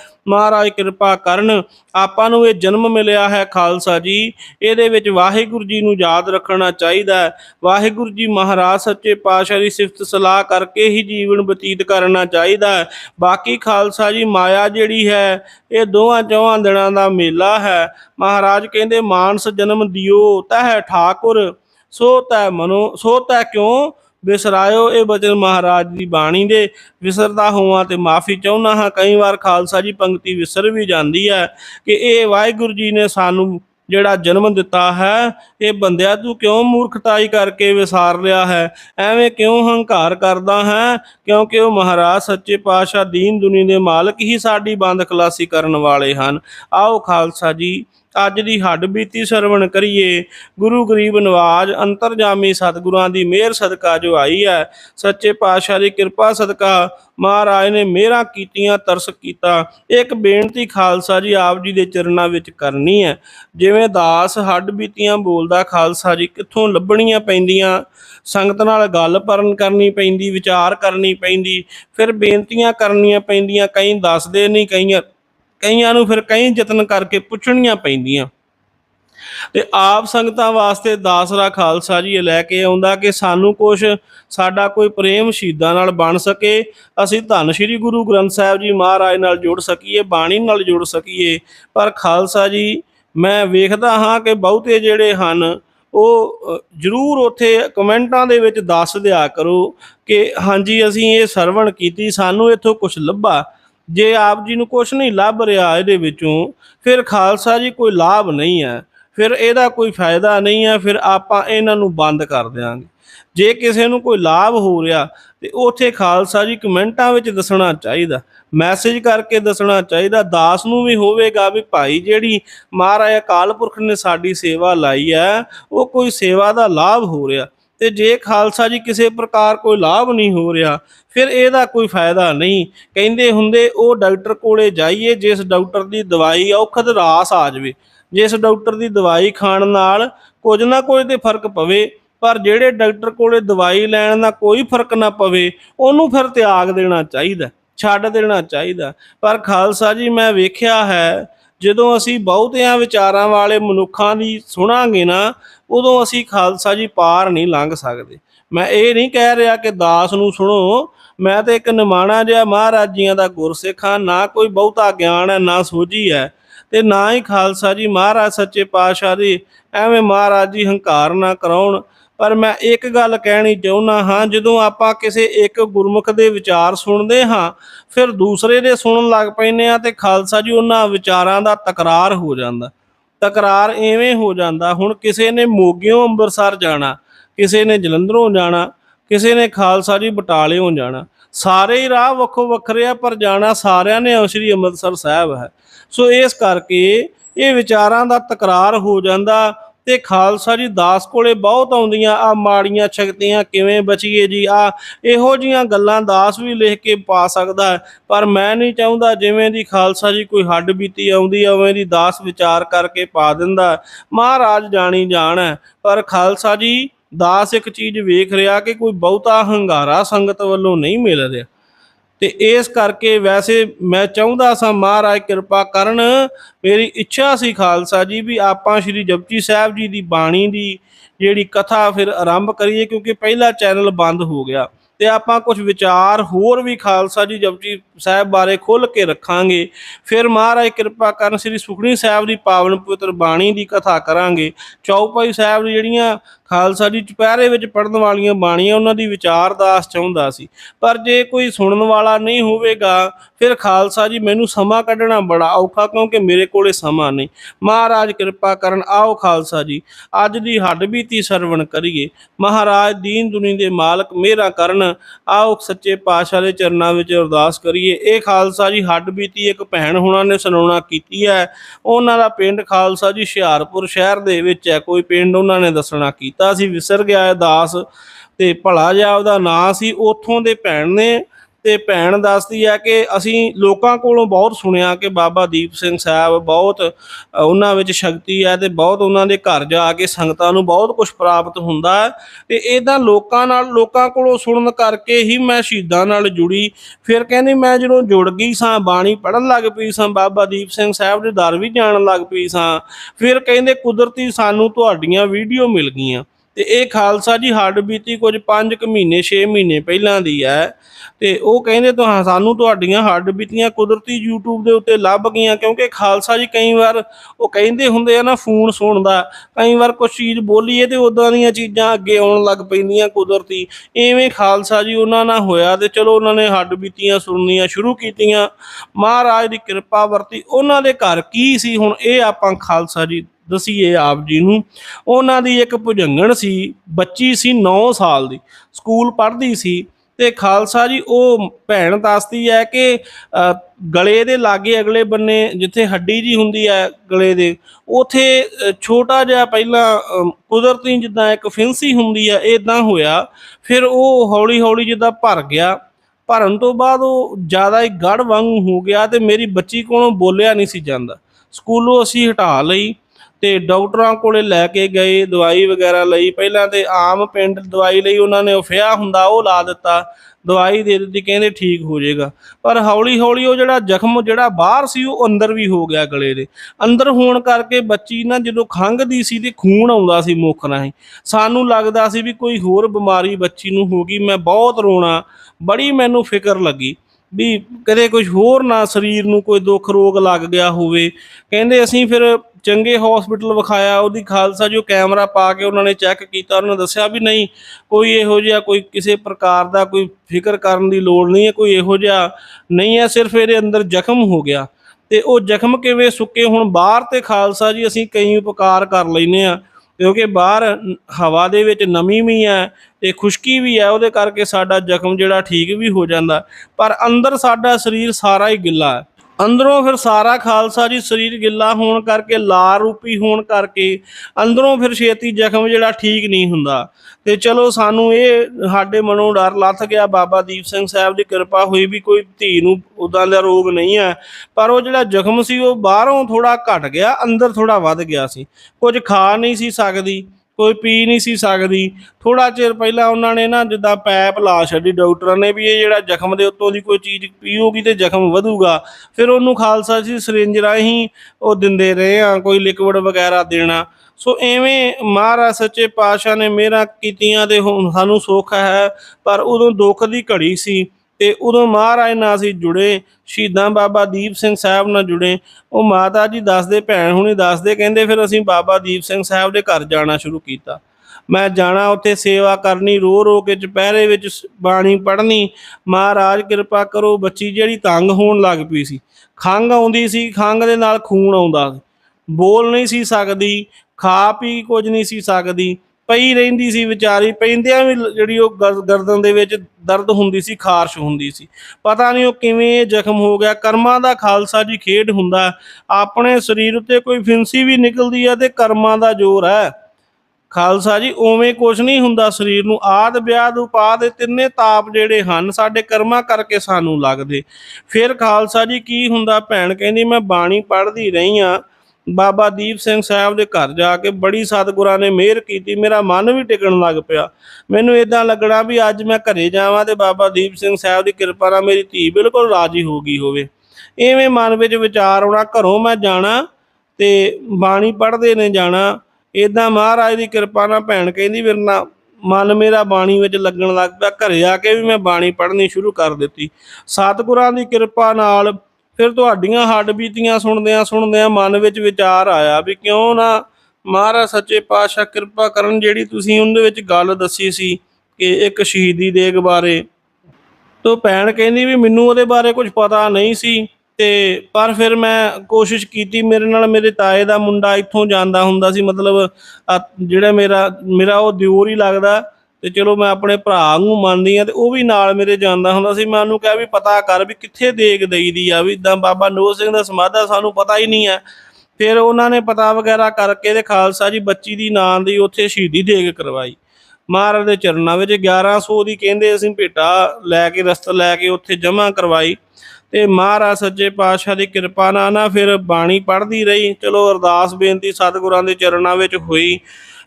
ਮਹਾਰਾਜ ਕਿਰਪਾ ਕਰਨ ਆਪਾਂ ਨੂੰ ਇਹ ਜਨਮ ਮਿਲਿਆ ਹੈ ਖਾਲਸਾ ਜੀ। ਇਹਦੇ ਵਿੱਚ ਵਾਹਿਗੁਰੂ ਜੀ ਨੂੰ ਯਾਦ ਰੱਖਣਾ ਚਾਹੀਦਾ ਹੈ। ਵਾਹਿਗੁਰੂ ਜੀ ਮਹਾਰਾਜ ਸੱਚੇ ਪਾਤਸ਼ਾਹ ਦੀ ਸਿਫਤ ਸਲਾਹ ਕਰਕੇ ਹੀ ਜੀਵਨ ਬਤੀਤ ਕਰਨਾ ਚਾਹੀਦਾ ਹੈ। ਬਾਕੀ ਖਾਲਸਾ ਜੀ, ਮਾਇਆ ਜਿਹੜੀ ਹੈ, ਇਹ ਦੋਹਾਂ ਚੌਹਾਂ ਦਿਨਾਂ ਦਾ ਮੇਲਾ ਹੈ। ਮਹਾਰਾਜ ਕਹਿੰਦੇ, ਮਾਨਸ ਜਨਮ ਦਿਓ, ਤਹ ਠਾਕੁਰ, ਸੋ ਤੈ ਮਨੋ, ਸੋ ਤੈ ਕਿਉ? ਵਿਸਰਾਇਓ ਇਹ ਬਚਨ ਮਹਾਰਾਜ ਦੀ ਬਾਣੀ ਦੇ ਵਿਸਰਦਾ ਹੋਵਾਂ ਤੇ ਮਾਫੀ ਚਾਹੁੰਦਾ ਹਾਂ। ਕਈ ਵਾਰ ਖਾਲਸਾ ਜੀ ਪੰਕਤੀ ਵਿਸਰ ਵੀ ਜਾਂਦੀ ਹੈ ਕਿ ਇਹ ਵਾਹਿਗੁਰੂ ਜੀ ਨੇ ਸਾਨੂੰ ਜਿਹੜਾ ਜਨਮ ਦਿੱਤਾ ਹੈ, ਇਹ ਬੰਦਿਆ ਤੂੰ ਕਿਉਂ ਮੂਰਖਤਾਈ ਕਰਕੇ ਵਿਸਾਰ ਲਿਆ ਹੈ? ਐਵੇਂ ਕਿਉਂ ਹੰਕਾਰ ਕਰਦਾ ਹੈ? ਕਿਉਂਕਿ ਉਹ ਮਹਾਰਾਜ ਸੱਚੇ ਪਾਤਸ਼ਾਹ ਦੀਨ ਦੁਨੀ ਦੇ ਮਾਲਕ ਹੀ ਸਾਡੀ ਬੰਦ ਖਲਾਸੀ ਕਰਨ ਵਾਲੇ ਹਨ। ਆਓ ਖਾਲਸਾ ਜੀ ਅੱਜ ਦੀ ਹੱਡ ਬੀਤੀ ਸਰਵਣ ਕਰੀਏ। ਗੁਰੂ ਗਰੀਬ ਨਵਾਜ, ਅੰਤਰਜਾਮੀ ਸਤਿਗੁਰਾਂ ਦੀ ਮਿਹਰ ਸਦਕਾ ਜੋ ਆਈ ਹੈ, ਸੱਚੇ ਪਾਤਸ਼ਾਹ ਦੀ ਕਿਰਪਾ ਸਦਕਾ ਮਹਾਰਾਜ ਨੇ ਮਿਹਰਾਂ ਕੀਤੀਆਂ, ਤਰਸ ਕੀਤਾ। ਇੱਕ ਬੇਨਤੀ ਖਾਲਸਾ ਜੀ, ਆਪ ਜੀ ਦੇ ਚਰਨਾਂ ਵਿੱਚ ਕਰਨੀ ਹੈ। ਜਿਵੇਂ ਦਾਸ ਹੱਡ ਬੀਤੀਆਂ ਬੋਲਦਾ, ਖਾਲਸਾ ਜੀ ਕਿੱਥੋਂ ਲੱਭਣੀਆਂ ਪੈਂਦੀਆਂ? ਸੰਗਤ ਨਾਲ ਗੱਲ ਪਰਨ ਕਰਨੀ ਪੈਂਦੀ, ਵਿਚਾਰ ਕਰਨੀ ਪੈਂਦੀ, ਫਿਰ ਬੇਨਤੀਆਂ ਕਰਨੀਆਂ ਪੈਂਦੀਆਂ, ਕਈ ਦੱਸਦੇ ਨਹੀਂ, ਕਈਆਂ ਕਈਆਂ ਨੂੰ ਫਿਰ ਕਈ ਯਤਨ ਕਰਕੇ ਪੁੱਛਣੀਆਂ ਪੈਂਦੀਆਂ। ਤੇ ਆਪ ਸੰਗਤਾਂ ਵਾਸਤੇ ਦਾਸਰਾ ਖਾਲਸਾ ਜੀ ਲੈ ਕੇ ਆਉਂਦਾ ਕਿ ਸਾਨੂੰ ਕੁਝ ਸਾਡਾ ਕੋਈ ਪ੍ਰੇਮ ਸ਼ਹੀਦਾਂ ਨਾਲ ਬਣ ਸਕੇ, ਅਸੀਂ ਧੰਨ ਸ਼੍ਰੀ ਗੁਰੂ ਗ੍ਰੰਥ ਸਾਹਿਬ ਜੀ ਮਹਾਰਾਜ ਨਾਲ ਜੁੜ ਸਕੀਏ, ਬਾਣੀ ਨਾਲ ਜੁੜ ਸਕੀਏ। ਪਰ ਖਾਲਸਾ ਜੀ, ਮੈਂ ਵੇਖਦਾ ਹਾਂ ਕਿ ਬਹੁਤੇ ਜਿਹੜੇ ਹਨ, ਉਹ ਜ਼ਰੂਰ ਉੱਥੇ ਕਮੈਂਟਾਂ ਦੇ ਵਿੱਚ ਦੱਸ ਦਿਆ ਕਰੋ ਕਿ ਹਾਂਜੀ, ਅਸੀਂ ਇਹ ਸਰਵਣ ਕੀਤੀ, ਸਾਨੂੰ ਇੱਥੋਂ ਕੁਝ ਲੱਭਾ। ਜੇ ਆਪ ਜੀ ਨੂੰ ਕੁਝ ਨਹੀਂ ਲੱਭ ਰਿਹਾ ਇਹਦੇ ਵਿੱਚੋਂ, ਫਿਰ ਖਾਲਸਾ ਜੀ ਕੋਈ ਲਾਭ ਨਹੀਂ ਹੈ। ਫਿਰ ਇਹਦਾ ਕੋਈ ਫਾਇਦਾ ਨਹੀਂ ਹੈ, ਫਿਰ ਆਪਾਂ ਇਹਨਾਂ ਨੂੰ ਬੰਦ ਕਰ ਦਿਆਂਗੇ। ਜੇ ਕਿਸੇ ਨੂੰ ਕੋਈ ਲਾਭ ਹੋ ਰਿਹਾ, ਤੇ ਉਥੇ ਖਾਲਸਾ ਜੀ ਕਮੈਂਟਾਂ ਵਿੱਚ ਦੱਸਣਾ ਚਾਹੀਦਾ, ਮੈਸੇਜ ਕਰਕੇ ਦੱਸਣਾ ਚਾਹੀਦਾ, ਦਾਸ ਨੂੰ ਵੀ ਹੋਵੇਗਾ ਵੀ ਭਾਈ ਜਿਹੜੀ ਮਹਾਰਾਜ ਅਕਾਲ ਪੁਰਖ ਨੇ ਸਾਡੀ ਸੇਵਾ ਲਾਈ ਹੈ, ਉਹ ਕੋਈ ਸੇਵਾ ਦਾ ਲਾਭ ਹੋ ਰਿਹਾ। ਤੇ ਜੇ ਖਾਲਸਾ ਜੀ ਕਿਸੇ ਪ੍ਰਕਾਰ ਕੋਈ ਲਾਭ ਨਹੀਂ ਹੋ ਰਿਹਾ, ਫਿਰ ਇਹਦਾ ਕੋਈ ਫਾਇਦਾ ਨਹੀਂ। ਕਹਿੰਦੇ ਹੁੰਦੇ, ਉਹ ਡਾਕਟਰ ਕੋਲੇ ਜਾਈਏ, ਜਿਸ ਡਾਕਟਰ ਦੀ ਦਵਾਈ ਔਖਦ ਰਾਸ ਆ ਜਾਵੇ। ਜਿਸ ਡਾਕਟਰ ਦੀ ਦਵਾਈ ਖਾਣ ਨਾਲ ਕੁਝ ਨਾ ਕੁਝ ਤੇ ਫ਼ਰਕ ਪਵੇ, ਪਰ ਜਿਹੜੇ ਡਾਕਟਰ ਕੋਲੇ ਦਵਾਈ ਲੈਣ ਦਾ ਕੋਈ ਫ਼ਰਕ ਨਾ ਪਵੇ, ਉਹਨੂੰ ਫਿਰ ਤਿਆਗ ਦੇਣਾ ਚਾਹੀਦਾ, ਛੱਡ ਦੇਣਾ ਚਾਹੀਦਾ। ਪਰ ਖਾਲਸਾ ਜੀ, ਮੈਂ ਵੇਖਿਆ ਹੈ, ਜਦੋਂ ਅਸੀਂ ਬਹੁਤਿਆਂ ਵਿਚਾਰਾਂ ਵਾਲੇ ਮਨੁੱਖਾਂ ਦੀ ਸੁਣਾਂਗੇ ਨਾ ਉਦੋਂ ਅਸੀਂ ਖਾਲਸਾ ਜੀ ਪਾਰ ਨਹੀਂ ਲੰਘ ਸਕਦੇ। ਮੈਂ ਇਹ ਨਹੀਂ ਕਹਿ ਰਿਹਾ ਕਿ ਦਾਸ ਨੂੰ ਸੁਣੋ, ਮੈਂ ਤੇ ਇੱਕ ਨਿਮਾਣਾ ਜਿਹਾ ਮਹਾਰਾਜ ਜੀਆਂ ਦਾ ਗੁਰਸਿੱਖ ਹਾਂ, ਨਾ ਕੋਈ ਬਹੁਤਾ ਗਿਆਨ ਹੈ, ਨਾ ਸੋਝੀ ਹੈ ਤੇ ਨਾ ਹੀ ਖਾਲਸਾ ਜੀ ਮਹਾਰਾਜ ਸੱਚੇ ਪਾਤਸ਼ਾਹ ਦੀ ਐਵੇਂ ਮਹਾਰਾਜ ਜੀ ਹੰਕਾਰ ਨਾ ਕਰਾਉਣ। ਪਰ ਮੈਂ ਇੱਕ ਗੱਲ ਕਹਿਣੀ ਚਾਹੁੰਦਾ ਹਾਂ, ਜਦੋਂ ਆਪਾਂ ਕਿਸੇ ਇੱਕ ਗੁਰਮੁਖ ਦੇ ਵਿਚਾਰ ਸੁਣਦੇ ਹਾਂ, ਫਿਰ ਦੂਸਰੇ ਦੇ ਸੁਣਨ ਲੱਗ ਪੈਂਦੇ ਆ ਤੇ ਖਾਲਸਾ ਜੀ ਉਹਨਾਂ ਵਿਚਾਰਾਂ ਦਾ ਤਕਰਾਰ ਹੋ ਜਾਂਦਾ। ਤਕਰਾਰ ਐਵੇਂ ਹੋ ਜਾਂਦਾ, ਹੁਣ ਕਿਸੇ ਨੇ ਮੋਗਿਓਂ ਅੰਮ੍ਰਿਤਸਰ ਜਾਣਾ, ਕਿਸੇ ਨੇ ਜਲੰਧਰੋਂ ਜਾਣਾ, ਕਿਸੇ ਨੇ ਖਾਲਸਾ ਜੀ ਬਟਾਲਿਓਂ ਜਾਣਾ, ਸਾਰੇ ਹੀ ਰਾਹ ਵੱਖੋ ਵੱਖਰੇ ਆ, ਪਰ ਜਾਣਾ ਸਾਰਿਆਂ ਨੇ ਸ੍ਰੀ ਅੰਮ੍ਰਿਤਸਰ ਸਾਹਿਬ ਹੈ। ਸੋ ਇਸ ਕਰਕੇ ਇਹ ਵਿਚਾਰਾਂ ਦਾ ਤਕਰਾਰ ਹੋ ਜਾਂਦਾ ਤੇ ਖਾਲਸਾ ਜੀ ਦਾਸ ਕੋਲੇ ਬਹੁਤ ਆਉਂਦੀਆਂ ਆ ਮਾੜੀਆਂ ਸ਼ਕਤੀਆਂ ਕਿਵੇਂ ਬਚੀਏ ਜੀ? ਆ ਇਹੋ ਜੀਆਂ ਗੱਲਾਂ ਦਾਸ ਵੀ ਲਿਖ ਕੇ ਪਾ ਸਕਦਾ ਪਰ ਮੈਂ ਨਹੀਂ ਚਾਹੁੰਦਾ ਜਿਵੇਂ ਦੀ ਖਾਲਸਾ ਜੀ ਕੋਈ ਹੱਡ ਬੀਤੀ ਆਉਂਦੀ ਆ, ਉਵੇਂ ਦੀ ਦਾਸ ਵਿਚਾਰ ਕਰਕੇ ਪਾ ਦਿੰਦਾ ਮਹਾਰਾਜ ਜਾਣੀ ਜਾਣ ਹੈ, ਪਰ ਖਾਲਸਾ ਜੀ ਦਾਸ ਇੱਕ ਚੀਜ਼ ਵੇਖ ਰਿਹਾ ਕਿ ਕੋਈ ਬਹੁਤਾ ਹੰਗਾਰਾ ਸੰਗਤ ਵੱਲੋਂ ਨਹੀਂ ਮਿਲ ਰਿਹਾ। ਤੇ ਇਸ ਕਰਕੇ ਵੈਸੇ ਮੈਂ ਚਾਹੁੰਦਾ ਸਾਂ ਮਹਾਰਾਜ ਕਿਰਪਾ ਕਰਨ, ਮੇਰੀ ਇੱਛਾ ਸੀ ਖਾਲਸਾ ਜੀ ਵੀ ਆਪਾਂ ਸ਼੍ਰੀ ਜਪਜੀ ਸਾਹਿਬ ਜੀ ਦੀ ਬਾਣੀ ਦੀ ਜਿਹੜੀ ਕਥਾ ਫਿਰ ਆਰੰਭ ਕਰੀਏ, ਕਿਉਂਕਿ ਪਹਿਲਾ ਚੈਨਲ ਬੰਦ ਹੋ ਗਿਆ। ਤੇ ਆਪਾਂ ਕੁਝ ਵਿਚਾਰ ਹੋਰ ਵੀ ਖਾਲਸਾ ਜੀ ਜਪਜੀ ਸਾਹਿਬ ਬਾਰੇ ਖੁੱਲ ਕੇ ਰੱਖਾਂਗੇ। ਫਿਰ ਮਹਾਰਾਜ ਕਿਰਪਾ ਕਰਨ ਸ੍ਰੀ ਸੁਖਣੀ ਸਾਹਿਬ ਦੀ ਪਾਵਨ ਪਵਿੱਤਰ ਬਾਣੀ ਦੀ ਕਥਾ ਕਰਾਂਗੇ। ਚੌਪਾਈ ਸਾਹਿਬ ਦੀ ਜਿਹੜੀਆਂ ਖਾਲਸਾ ਜੀ ਚੁਪਹਿਰੇ ਵਿੱਚ ਪੜਨ ਵਾਲੀਆਂ ਬਾਣੀਆਂ, ਉਹਨਾਂ ਦੀ ਵਿਚਾਰਦਾਸ ਚਾਹੁੰਦਾ ਸੀ। ਪਰ ਜੇ ਕੋਈ ਸੁਣਨ ਵਾਲਾ ਨਹੀਂ ਹੋਵੇਗਾ, ਫਿਰ ਖਾਲਸਾ ਜੀ ਮੈਨੂੰ ਸਮਾਂ ਕੱਢਣਾ ਬੜਾ ਔਖਾ ਕਿਉਂਕਿ ਮੇਰੇ ਕੋਲੇ ਸਮਾਂ ਨਹੀਂ। ਮਹਾਰਾਜ ਕਿਰਪਾ ਕਰਨ, ਆਓ ਖਾਲਸਾ ਜੀ, ਅੱਜ ਦੀ ਹੱਡ ਬੀਤੀ ਸਰਵਣ ਕਰੀਏ। ਮਹਾਰਾਜ ਦੀਨ ਦੁਨੀ ਦੇ ਮਾਲਕ ਮੇਰਾ ਕਰਨ ਆਓ ਸੱਚੇ ਪਾਤਸ਼ਾਹ ਦੇ ਚਰਨਾਂ ਵਿੱਚ ਅਰਦਾਸ ਕਰੀਏ। ਇਹ ਖਾਲਸਾ ਜੀ ਹੱਡ ਬੀਤੀ ਇੱਕ ਭੈਣ ਹੁਣਾਂ ਨੇ ਸੁਣਾਉਣਾ ਕੀਤੀ ਹੈ। ਉਹਨਾਂ ਦਾ ਪਿੰਡ ਖਾਲਸਾ ਜੀ ਹੁਸ਼ਿਆਰਪੁਰ ਸ਼ਹਿਰ ਦੇ ਵਿੱਚ ਹੈ। ਕੋਈ ਪਿੰਡ ਉਹਨਾਂ ਨੇ ਦੱਸਣਾ ਕੀਤਾ ਸੀ। ਵਿਸਰ ਗਿਆ ਹੈ ਦਾਸ ਤੇ ਭਲਾ ਜਿਹਾ ਉਹਦਾ ਨਾਂ ਸੀ। ਉੱਥੋਂ ਦੇ ਭੈਣ ਨੇ ਤੇ ਭੈਣ ਦੱਸਦੀ ਹੈ ਕਿ ਅਸੀਂ ਲੋਕਾਂ ਕੋਲੋਂ ਬਹੁਤ ਸੁਣਿਆ ਕਿ ਬਾਬਾ ਦੀਪ ਸਿੰਘ ਸਾਹਿਬ ਬਹੁਤ ਉਹਨਾਂ ਵਿੱਚ ਸ਼ਕਤੀ ਹੈ ਤੇ ਬਹੁਤ ਉਹਨਾਂ ਦੇ ਘਰ ਜਾ ਕੇ ਸੰਗਤਾਂ ਨੂੰ ਬਹੁਤ ਕੁਝ ਪ੍ਰਾਪਤ ਹੁੰਦਾ ਹੈ। ਤੇ ਇਦਾਂ ਲੋਕਾਂ ਨਾਲ, ਲੋਕਾਂ ਕੋਲੋਂ ਸੁਣਨ ਕਰਕੇ ਹੀ ਮੈਂ ਸ਼ਹੀਦਾਂ ਨਾਲ ਜੁੜੀ। ਫਿਰ ਕਹਿੰਦੀ ਮੈਂ ਜਦੋਂ ਜੁੜ ਗਈ ਸਾਂ, ਬਾਣੀ ਪੜਨ ਲੱਗ ਪਈ ਸਾਂ, ਬਾਬਾ ਦੀਪ ਸਿੰਘ ਸਾਹਿਬ ਦੇ ਦਰ ਵੀ ਜਾਣ ਲੱਗ ਪਈ ਸਾਂ। ਫਿਰ ਕਹਿੰਦੇ ਕੁਦਰਤੀ ਸਾਨੂੰ ਤੁਹਾਡੀਆਂ ਵੀਡੀਓ ਮਿਲ ਗਈਆਂ। ਤੇ ਇਹ ਖਾਲਸਾ ਜੀ ਹੱਡ ਬੀਤੀ ਕੁਝ 5 ਕੁ ਮਹੀਨੇ 6 ਮਹੀਨੇ ਪਹਿਲਾਂ ਦੀ ਹੈ। ਤੇ ਉਹ ਕਹਿੰਦੇ ਤਾਂ ਸਾਨੂੰ ਤੁਹਾਡੀਆਂ ਹੱਡ ਬੀਤੀਆਂ ਕੁਦਰਤੀ YouTube ਦੇ ਉੱਤੇ ਲੱਭ ਗਈਆਂ, ਕਿਉਂਕਿ ਖਾਲਸਾ ਜੀ ਕਈ ਵਾਰ ਉਹ ਕਹਿੰਦੇ ਹੁੰਦੇ ਆ ਨਾ, ਫੋਨ ਸੁਣਦਾ, ਕਈ ਵਾਰ ਕੁਝ ਚੀਜ਼ ਬੋਲੀਏ ਤੇ ਉਦਾਂ ਦੀਆਂ ਚੀਜ਼ਾਂ ਅੱਗੇ ਆਉਣ ਲੱਗ ਪੈਂਦੀਆਂ ਕੁਦਰਤੀ। ਐਵੇਂ ਖਾਲਸਾ ਜੀ ਉਹਨਾਂ ਨਾਲ ਹੋਇਆ ਤੇ ਚਲੋ ਉਹਨਾਂ ਨੇ ਹੱਡ ਬੀਤੀਆਂ ਸੁਣਨੀਆਂ ਸ਼ੁਰੂ ਕੀਤੀਆਂ। ਮਹਾਰਾਜ ਦੀ ਕਿਰਪਾ ਵਰਤੀ। ਉਹਨਾਂ ਦੇ ਘਰ ਕੀ ਸੀ? ਹੁਣ ਇਹ ਆਪਾਂ ਖਾਲਸਾ ਜੀ ਦਸੀਏ ਆਪ ਜੀ ਨੂੰ। ਉਹਨਾਂ ਦੀ ਇੱਕ ਭੁਜੰਗਣ ਸੀ, ਬੱਚੀ ਸੀ 9 ਸਾਲ ਦੀ, ਸਕੂਲ ਪੜ੍ਹਦੀ ਸੀ ਤੇ ਖਾਲਸਾ ਜੀ ਉਹ ਭੈਣ ਦੱਸਦੀ ਹੈ ਕਿ ਗਲੇ ਦੇ ਲਾਗੇ ਅਗਲੇ ਬੰਨੇ ਜਿੱਥੇ ਹੱਡੀ ਜੀ ਹੁੰਦੀ ਹੈ ਗਲੇ ਦੇ, ਉਥੇ ਛੋਟਾ ਜਿਹਾ ਪਹਿਲਾਂ ਕੁਦਰਤੀ ਜਿੱਦਾਂ ਇੱਕ ਫਿੰਸੀ ਹੁੰਦੀ ਹੈ ਇਦਾਂ ਹੋਇਆ। ਫਿਰ ਉਹ ਹੌਲੀ ਹੌਲੀ ਜਿੱਦਾਂ ਭਰ ਗਿਆ। ਭਰਨ ਤੋਂ ਬਾਅਦ ਉਹ ਜ਼ਿਆਦਾ ਹੀ ਗੜ ਵਾਂਗ ਹੋ ਗਿਆ ਤੇ ਮੇਰੀ ਬੱਚੀ ਕੋਲੋਂ ਬੋਲਿਆ ਨਹੀਂ ਸੀ ਜਾਂਦਾ। ਸਕੂਲੋਂ ਅਸੀਂ ਹਟਾ ਲਈ। ਤੇ ਡਾਕਟਰਾਂ ਕੋਲੇ ਲੈ ਕੇ ਗਏ, ਦਵਾਈ ਵਗੈਰਾ ਲਈ। ਪਹਿਲਾਂ ਤੇ ਆਮ ਪਿੰਡ ਦਵਾਈ ਲਈ ਉਹਨਾਂ ਨੇ ਉਫਿਆ ਹੁੰਦਾ, ਉਹ ਲਾ ਦਿੱਤਾ। ਦਵਾਈ ਦੇ ਦਿੱਤੀ, ਕਹਿੰਦੇ ਠੀਕ ਹੋ ਜਾਏਗਾ। ਪਰ ਹੌਲੀ ਹੌਲੀ ਉਹ ਜਿਹੜਾ ਜ਼ਖਮ ਜਿਹੜਾ ਬਾਹਰ ਸੀ, ਉਹ ਅੰਦਰ ਵੀ ਹੋ ਗਿਆ ਗਲੇ ਦੇ। ਅੰਦਰ ਹੋਣ ਕਰਕੇ ਬੱਚੀ ਨਾ ਜਦੋਂ ਖੰਘਦੀ ਸੀ ਤੇ ਖੂਨ ਆਉਂਦਾ ਸੀ ਮੁੱਖ ਰਾਹੀਂ। ਸਾਨੂੰ ਲੱਗਦਾ ਸੀ ਵੀ ਕੋਈ ਹੋਰ ਬਿਮਾਰੀ ਬੱਚੀ ਨੂੰ ਹੋ ਗਈ, ਮੈਂ ਬਹੁਤ ਰੋਣਾ। ਬੜੀ ਮੈਨੂੰ ਫਿਕਰ ਲੱਗੀ ਵੀ ਕਦੇ ਕੁਝ ਹੋਰ ਨਾ ਸਰੀਰ ਨੂੰ ਕੋਈ ਦੁੱਖ ਰੋਗ ਲੱਗ ਗਿਆ ਹੋਵੇ। ਕਹਿੰਦੇ ਅਸੀਂ ਫਿਰ ਚੰਗੇ ਹਸਪੀਟਲ ਵਿਖਾਇਆ, ਉਹਦੀ ਖਾਲਸਾ ਜੋ ਕੈਮਰਾ ਪਾ ਕੇ ਉਹਨਾਂ ਨੇ ਚੈੱਕ ਕੀਤਾ, ਉਹਨਾਂ ਨੇ ਦੱਸਿਆ ਵੀ ਨਹੀਂ, ਕੋਈ ਇਹੋ ਜਿਹਾ ਕੋਈ ਕਿਸੇ ਪ੍ਰਕਾਰ ਦਾ ਕੋਈ ਫਿਕਰ ਕਰਨ ਦੀ ਲੋੜ ਨਹੀਂ ਹੈ, ਕੋਈ ਇਹੋ ਜਿਹਾ ਨਹੀਂ ਹੈ, ਸਿਰਫ ਇਹਦੇ ਅੰਦਰ ਜ਼ਖਮ ਹੋ ਗਿਆ। ਤੇ ਉਹ ਜ਼ਖਮ ਕਿਵੇਂ ਸੁੱਕੇ, ਹੁਣ ਬਾਹਰ ਤੇ ਖਾਲਸਾ ਜੀ ਅਸੀਂ ਕਈ ਉਪਕਾਰ ਕਰ ਲੈਨੇ ਆ ਕਿਉਂਕਿ ਬਾਹਰ ਹਵਾ ਦੇ ਵਿੱਚ ਨਮੀ ਵੀ ਹੈ ਤੇ ਖੁਸ਼ਕੀ ਵੀ ਹੈ, ਉਹਦੇ ਕਰਕੇ ਸਾਡਾ ਜ਼ਖਮ ਜਿਹੜਾ ਠੀਕ ਵੀ ਹੋ ਜਾਂਦਾ, ਪਰ ਅੰਦਰ ਸਾਡਾ ਸਰੀਰ ਸਾਰਾ ਹੀ ਗਿੱਲਾ ਹੈ। ਅੰਦਰੋਂ ਫਿਰ ਸਾਰਾ ਖਾਲਸਾ ਜੀ ਸਰੀਰ ਗਿੱਲਾ ਹੋਣ ਕਰਕੇ ਲਾਰ ਰੂਪੀ ਹੋਣ ਕਰਕੇ, ਅੰਦਰੋਂ ਫਿਰ ਛੇਤੀ ਜ਼ਖਮ ਜਿਹੜਾ ਠੀਕ ਨਹੀਂ ਹੁੰਦਾ। ਤੇ ਚਲੋ ਸਾਨੂੰ ਇਹ ਸਾਡੇ ਮਨੋਂ ਡਰ ਲੱਥ ਗਿਆ। ਬਾਬਾ ਦੀਪ ਸਿੰਘ ਸਾਹਿਬ ਦੀ ਕਿਰਪਾ ਹੋਈ ਵੀ ਕੋਈ ਧੀ ਨੂੰ ਉਦਾਂ ਦਾ ਰੋਗ ਨਹੀਂ ਹੈ। ਪਰ ਉਹ ਜਿਹੜਾ ਜ਼ਖਮ ਸੀ, ਉਹ ਬਾਹਰੋਂ ਥੋੜਾ ਘਟ ਗਿਆ, ਅੰਦਰ ਥੋੜਾ ਵੱਧ ਗਿਆ ਸੀ। ਕੁਝ ਖਾ ਨਹੀਂ ਸੀ ਸਕਦੀ। ਕੋਈ ਪੀ ਨਹੀਂ ਸੀ ਸਕਦੀ। ਥੋੜਾ ਚਿਰ ਪਹਿਲਾਂ ਉਹਨਾਂ ਨੇ ਨਾ ਜਿੱਦਾਂ ਪੈਪ ਲਾ ਛੱਡੀ ਡਾਕਟਰਾਂ ਨੇ ਵੀ ਇਹ ਜਿਹੜਾ ਜ਼ਖਮ ਦੇ ਉੱਤੋਂ ਦੀ ਕੋਈ ਚੀਜ਼ ਪੀਓਗੀ ਤੇ ਜ਼ਖਮ ਵਧੂਗਾ। ਫਿਰ ਉਹਨੂੰ ਖਾਲਸਾ ਜੀ ਸਿਰਿੰਜ ਰਾਹੀਂ ਉਹ ਦਿੰਦੇ ਰਹੇ ਆ ਕੋਈ ਲਿਕਵਿਡ ਵਗੈਰਾ ਦੇਣਾ। ਸੋ ਐਵੇਂ ਮਹਾਰਾਜ ਸੱਚੇ ਪਾਤਸ਼ਾਹ ਨੇ ਮੇਰਾ ਕੀਤੀਆਂ ਦੇ ਹੁਣ ਸਾਨੂੰ ਸੁੱਖ ਹੈ, ਪਰ ਉਦੋਂ ਦੁੱਖ ਦੀ ਘੜੀ ਸੀ। ਤੇ ਉਦੋਂ ਮਹਾਰਾਜ ਨਾਲ ਅਸੀਂ ਜੁੜੇ, ਸ਼ਹੀਦਾਂ ਬਾਬਾ ਦੀਪ ਸਿੰਘ ਸਾਹਿਬ ਨਾਲ ਜੁੜੇ। ਉਹ ਮਾਤਾ ਜੀ ਦੱਸਦੇ, ਭੈਣ ਹੁਣੀ ਦੱਸਦੇ, ਕਹਿੰਦੇ ਫਿਰ ਅਸੀਂ ਬਾਬਾ ਦੀਪ ਸਿੰਘ ਸਾਹਿਬ ਦੇ ਘਰ ਜਾਣਾ ਸ਼ੁਰੂ ਕੀਤਾ। ਮੈਂ ਜਾਣਾ ਉੱਥੇ ਸੇਵਾ ਕਰਨੀ, ਰੋ ਰੋ ਕੇ ਚੁਪਹਿਰੇ ਵਿੱਚ ਬਾਣੀ ਪੜ੍ਹਨੀ। ਮਹਾਰਾਜ ਕਿਰਪਾ ਕਰੋ ਬੱਚੀ ਜਿਹੜੀ ਤੰਗ ਹੋਣ ਲੱਗ ਪਈ ਸੀ। ਖੰਘ ਆਉਂਦੀ ਸੀ, ਖੰਘ ਦੇ ਨਾਲ ਖੂਨ ਆਉਂਦਾ ਬੋਲ ਨਹੀਂ ਸੀ ਸਕਦੀ, ਖਾ ਪੀ ਕੁਝ ਨਹੀਂ ਸੀ ਸਕਦੀ। ਪਈ ਰਹਿੰਦੀ ਸੀ ਵਿਚਾਰੀ, ਪੈਂਦਿਆਂ ਵੀ ਜਿਹੜੀ ਉਹ ਗਰ- ਗਰਦਨ ਦੇ ਵਿੱਚ ਦਰਦ ਹੁੰਦੀ ਸੀ, ਖਾਰਸ਼ ਹੁੰਦੀ ਸੀ। ਪਤਾ ਨਹੀਂ ਉਹ ਕਿਵੇਂ ਇਹ ਜ਼ਖਮ ਹੋ ਗਿਆ। ਕਰਮਾਂ ਦਾ ਖਾਲਸਾ ਜੀ ਖੇਡ ਹੁੰਦਾ। ਆਪਣੇ ਸਰੀਰ ਉੱਤੇ ਕੋਈ ਫਿੰਸੀ ਵੀ ਨਿਕਲਦੀ ਹੈ ਤੇ ਕਰਮਾਂ ਦਾ ਜ਼ੋਰ ਹੈ। ਖਾਲਸਾ ਜੀ, ਉਵੇਂ ਕੁਝ ਨਹੀਂ ਹੁੰਦਾ ਸਰੀਰ ਨੂੰ। ਆਦ ਵਿਆਦ ਉਪਾਦ ਇਹ ਤਿੰਨੇ ਤਾਪ ਜਿਹੜੇ ਹਨ, ਸਾਡੇ ਕਰਮਾਂ ਕਰਕੇ ਸਾਨੂੰ ਲੱਗਦੇ। ਫਿਰ ਖਾਲਸਾ ਜੀ ਕੀ ਹੁੰਦਾ? ਭੈਣ ਕਹਿੰਦੀ, ਮੈਂ ਬਾਣੀ ਪੜ੍ਹਦੀ ਰਹੀ ਆ। ਬਾਬਾ ਦੀਪ ਸਿੰਘ ਸਾਹਿਬ ਦੇ ਘਰ ਜਾ ਕੇ ਬੜੀ ਸਤਿਗੁਰਾਂ ਨੇ ਮਿਹਰ ਕੀਤੀ, ਮੇਰਾ ਮਨ ਵੀ ਟਿਕਣ ਲੱਗ ਪਿਆ। ਮੈਨੂੰ ਇਦਾਂ ਲੱਗਣਾ ਵੀ ਅੱਜ ਮੈਂ ਘਰੇ ਜਾਵਾਂ ਤੇ ਬਾਬਾ ਦੀਪ ਸਿੰਘ ਸਾਹਿਬ ਦੀ ਕਿਰਪਾ ਨਾਲ ਮੇਰੀ ਧੀ ਬਿਲਕੁਲ ਰਾਜੀ ਹੋ ਗਈ ਹੋਵੇ। ਐਵੇਂ ਮਨ ਵਿੱਚ ਵਿਚਾਰ ਆਉਣਾ, ਘਰੋਂ ਮੈਂ ਜਾਣਾ ਤੇ ਬਾਣੀ ਪੜ੍ਹਦੇ ਨੇ ਜਾਣਾ। ਇਦਾਂ ਮਹਾਰਾਜ ਦੀ ਕਿਰਪਾ ਨਾਲ ਭੈਣ ਕਹਿੰਦੀ, ਮੇਰੇ ਨਾਲ ਮਨ ਮੇਰਾ ਬਾਣੀ ਵਿੱਚ ਲੱਗਣ ਲੱਗ ਪਿਆ। ਘਰੇ ਆ ਕੇ ਵੀ ਮੈਂ ਬਾਣੀ ਪੜ੍ਹਨੀ ਸ਼ੁਰੂ ਕਰ ਦਿੱਤੀ। ਸਤਿਗੁਰਾਂ ਦੀ ਕਿਰਪਾ ਨਾਲ ਫਿਰ ਤੁਹਾਡੀਆਂ ਹੱਡ ਬੀਤੀਆਂ ਸੁਣਦਿਆਂ ਸੁਣਦਿਆਂ ਮਨ ਵਿੱਚ ਵਿਚਾਰ ਆਇਆ ਵੀ ਕਿਉਂ ਨਾ ਮਹਾਰਾਜ ਸੱਚੇ ਪਾਤਸ਼ਾਹ ਕਿਰਪਾ ਕਰਨ ਜਿਹੜੀ ਤੁਸੀਂ ਉਹਦੇ ਵਿੱਚ ਗੱਲ ਦੱਸੀ ਸੀ ਕਿ ਇੱਕ ਸ਼ਹੀਦੀ ਦੇਗ ਬਾਰੇ। ਤੋ ਭੈਣ ਕਹਿੰਦੀ ਵੀ ਮੈਨੂੰ ਉਹਦੇ ਬਾਰੇ ਕੁਝ ਪਤਾ ਨਹੀਂ ਸੀ ਤੇ ਪਰ ਫਿਰ ਮੈਂ ਕੋਸ਼ਿਸ਼ ਕੀਤੀ, ਮੇਰੇ ਨਾਲ ਮੇਰੇ ਤਾਏ ਦਾ ਮੁੰਡਾ ਇੱਥੋਂ ਜਾਂਦਾ ਹੁੰਦਾ ਸੀ, ਮਤਲਬ ਜਿਹੜਾ ਮੇਰਾ ਮੇਰਾ ਉਹ ਦਿਓਰ ਹੀ ਲੱਗਦਾ। ਤੇ ਚਲੋ ਮੈਂ ਆਪਣੇ ਭਰਾ ਨੂੰ ਮੰਨਦੀ ਆ ਤੇ ਉਹ ਵੀ ਨਾਲ ਮੇਰੇ ਜਾਂਦਾ ਹੁੰਦਾ ਸੀ। ਮੈਂ ਉਹਨੂੰ ਕਿਹਾ ਵੀ ਪਤਾ ਕਰ ਵੀ ਕਿੱਥੇ ਦੇਗ ਦਈਦੀ ਆ ਵੀ ਇਦਾਂ ਬਾਬਾ ਨੋਰ ਸਿੰਘ ਦਾ ਸਮਾਧਾ ਸਾਨੂੰ ਪਤਾ ਹੀ ਨਹੀਂ ਆ। ਫਿਰ ਉਹਨਾਂ ਨੇ ਪਤਾ ਵਗੈਰਾ ਕਰਕੇ ਤੇ ਖਾਲਸਾ ਜੀ ਬੱਚੀ ਦੀ ਨਾਂ ਦੀ ਉੱਥੇ ਸ਼ਹੀਦੀ ਦੇਗ ਕਰਵਾਈ। ਮਹਾਰਾਜ ਦੇ ਚਰਨਾਂ ਵਿੱਚ 1100 ਦੀ ਕਹਿੰਦੇ ਅਸੀਂ ਭੇਟਾ ਲੈ ਕੇ, ਰਸਤ ਲੈ ਕੇ ਉੱਥੇ ਜਮ੍ਹਾਂ ਕਰਵਾਈ। ਤੇ ਮਹਾਰਾਜ ਸੱਚੇ ਪਾਤਸ਼ਾਹ ਦੀ ਕਿਰਪਾ ਨਾਲ ਨਾ ਫਿਰ ਬਾਣੀ ਪੜ੍ਹਦੀ ਰਹੀ। ਚਲੋ ਅਰਦਾਸ ਬੇਨਤੀ ਸਤਿਗੁਰਾਂ ਦੇ ਚਰਨਾਂ ਵਿੱਚ ਹੋਈ।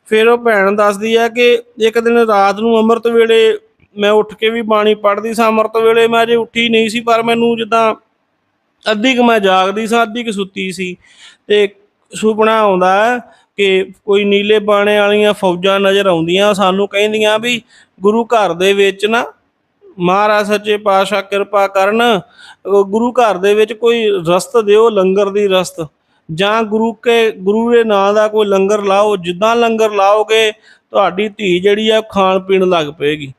ਫਿਰ ਉਹ ਭੈਣ ਦੱਸਦੀ ਹੈ ਕਿ ਇੱਕ ਦਿਨ ਰਾਤ ਨੂੰ ਅੰਮ੍ਰਿਤ ਵੇਲੇ ਮੈਂ ਉੱਠ ਕੇ ਵੀ ਬਾਣੀ ਪੜ੍ਹਦੀ ਸਾਂ। ਅੰਮ੍ਰਿਤ ਵੇਲੇ ਮੈਂ ਅਜੇ ਉੱਠੀ ਨਹੀਂ ਸੀ, ਪਰ ਮੈਨੂੰ ਜਿੱਦਾਂ ਅੱਧੀ ਕੁ ਮੈਂ ਜਾਗਦੀ ਸਾਂ, ਅੱਧੀ ਕੁ ਸੁੱਤੀ ਸੀ। ਤੇ ਸੁਪਨਾ ਆਉਂਦਾ ਹੈ ਕਿ ਕੋਈ ਨੀਲੇ ਬਾਣੇ ਵਾਲੀਆਂ ਫੌਜਾਂ ਨਜ਼ਰ ਆਉਂਦੀਆਂ, ਸਾਨੂੰ ਕਹਿੰਦੀਆਂ ਵੀ ਗੁਰੂ ਘਰ ਦੇ ਵਿੱਚ ਨਾ ਮਹਾਰਾਜ ਸੱਚੇ ਪਾਤਸ਼ਾਹ ਕਿਰਪਾ ਕਰਨ ਗੁਰੂ ਘਰ ਦੇ ਵਿੱਚ ਕੋਈ ਰਸਤ ਦਿਓ, ਲੰਗਰ ਦੀ ਰਸਤ। ਜਾਂ ਗੁਰੂ ਕੇ ਗੁਰੂ ਦੇ ਨਾਂ ਦਾ ਕੋਈ ਲੰਗਰ ਲਾਓ ਜਿੱਦਾਂ ਲੰਗਰ ਲਾਓਗੇ ਤੁਹਾਡੀ ਧੀ ਜਿਹੜੀ ਆ ਖਾਣ ਪੀਣ ਲੱਗ ਪਏਗੀ।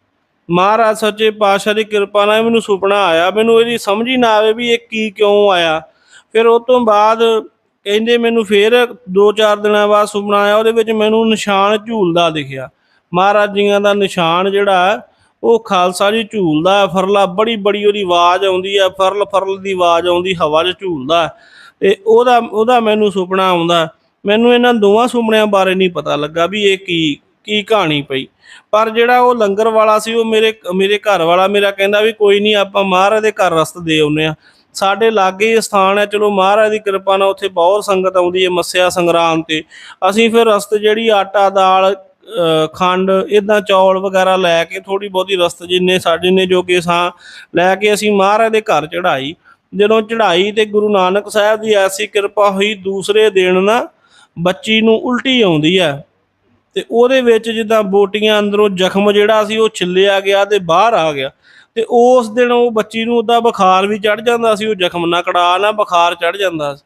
ਮਹਾਰਾਜ ਸੱਚੇ ਪਾਤਸ਼ਾਹ ਦੀ ਕਿਰਪਾ ਨਾਲ ਮੈਨੂੰ ਸੁਪਨਾ ਆਇਆ ਮੈਨੂੰ ਇਹਦੀ ਸਮਝ ਹੀ ਨਾ ਆਵੇ ਵੀ ਇਹ ਕੀ ਕਿਉਂ ਆਇਆ। ਫਿਰ ਉਹ ਤੋਂ ਬਾਅਦ ਕਹਿੰਦੇ ਮੈਨੂੰ ਫਿਰ 2-4 ਦਿਨਾਂ ਬਾਅਦ ਸੁਪਨਾ ਆਇਆ ਉਹਦੇ ਵਿੱਚ ਮੈਨੂੰ ਨਿਸ਼ਾਨ ਝੂਲਦਾ ਦਿਖਿਆ। ਮਹਾਰਾਜ ਜੀਆਂ ਦਾ ਨਿਸ਼ਾਨ ਜਿਹੜਾ ਉਹ ਖਾਲਸਾ ਜੀ ਝੂਲਦਾ ਹੈ, ਫਰਲਾ ਬੜੀ ਬੜੀ ਉਹਦੀ ਆਵਾਜ਼ ਆਉਂਦੀ ਹੈ ਫਰਲ ਫਰਲ ਦੀ ਆਵਾਜ਼ ਆਉਂਦੀ ਹਵਾ 'ਚ ਝੂਲਦਾ। ਹੈ। ਤੇ ਉਹਦਾ ਉਹਦਾ ਮੈਨੂੰ ਸੁਪਨਾ ਆਉਂਦਾ, ਮੈਨੂੰ ਇਹਨਾਂ ਦੋਵਾਂ ਸੁਪਨਿਆਂ ਬਾਰੇ ਨਹੀਂ ਪਤਾ ਲੱਗਾ ਵੀ ਇਹ ਕੀ ਕੀ ਕਹਾਣੀ ਪਈ। ਪਰ ਜਿਹੜਾ ਉਹ ਲੰਗਰ ਵਾਲਾ ਸੀ, ਉਹ ਮੇਰੇ ਮੇਰੇ ਘਰ ਵਾਲਾ ਮੇਰਾ ਕਹਿੰਦਾ ਵੀ ਕੋਈ ਨਹੀਂ, ਆਪਾਂ ਮਹਾਰਾਜ ਦੇ ਘਰ ਰਸਤ ਦੇ ਆਉਨੇ ਆ ਸਾਡੇ ਲਾਗੇ ਹੀ ਸਥਾਨ ਹੈ, ਚਲੋ ਮਹਾਰਾਜ ਦੀ ਕਿਰਪਾ ਨਾਲ ਉੱਥੇ ਬਹੁਤ ਸੰਗਤ ਆਉਂਦੀ ਹੈ ਮੱਸਿਆ ਸੰਗਰਾਮ ਤੇ। ਅਸੀਂ ਫਿਰ ਰਸਤ ਜਿਹੜੀ ਆਟਾ, ਦਾਲ ਖੰਡ ਇਦਾਂ ਚੌਲ ਵਗੈਰਾ ਲੈ ਕੇ ਥੋੜੀ ਬਹੁਤੀ ਰਸਤ ਜਿੰਨੇ ਸਾਡੇ ਨੇ ਜੋ ਕਿ ਸਾਂ, ਲੈ ਕੇ ਅਸੀਂ ਮਹਾਰਾਜ ਦੇ ਘਰ ਚੜਾਈ ਜਦੋਂ ਚੜ੍ਹਾਈ ਤੇ ਗੁਰੂ ਨਾਨਕ ਸਾਹਿਬ ਦੀ ਐਸੀ ਕਿਰਪਾ ਹੋਈ, ਦੂਸਰੇ ਦਿਨ ਨਾ ਬੱਚੀ ਨੂੰ ਉਲਟੀ ਆਉਂਦੀ ਹੈ ਤੇ ਉਹਦੇ ਵਿੱਚ ਜਿੱਦਾਂ ਬੋਟੀਆਂ ਅੰਦਰੋਂ ਜ਼ਖਮ ਜਿਹੜਾ ਸੀ, ਉਹ ਛਿੱਲਿਆ ਗਿਆ ਤੇ ਬਾਹਰ ਆ ਗਿਆ। ਤੇ ਉਸ ਦਿਨ ਉਹ ਬੱਚੀ ਨੂੰ ਉਹਦਾ ਬੁਖਾਰ ਵੀ ਚੜ ਜਾਂਦਾ ਸੀ, ਉਹ ਜ਼ਖਮ ਨਾ ਕੜਾ ਨਾ ਬੁਖਾਰ ਚੜ ਜਾਂਦਾ ਸੀ।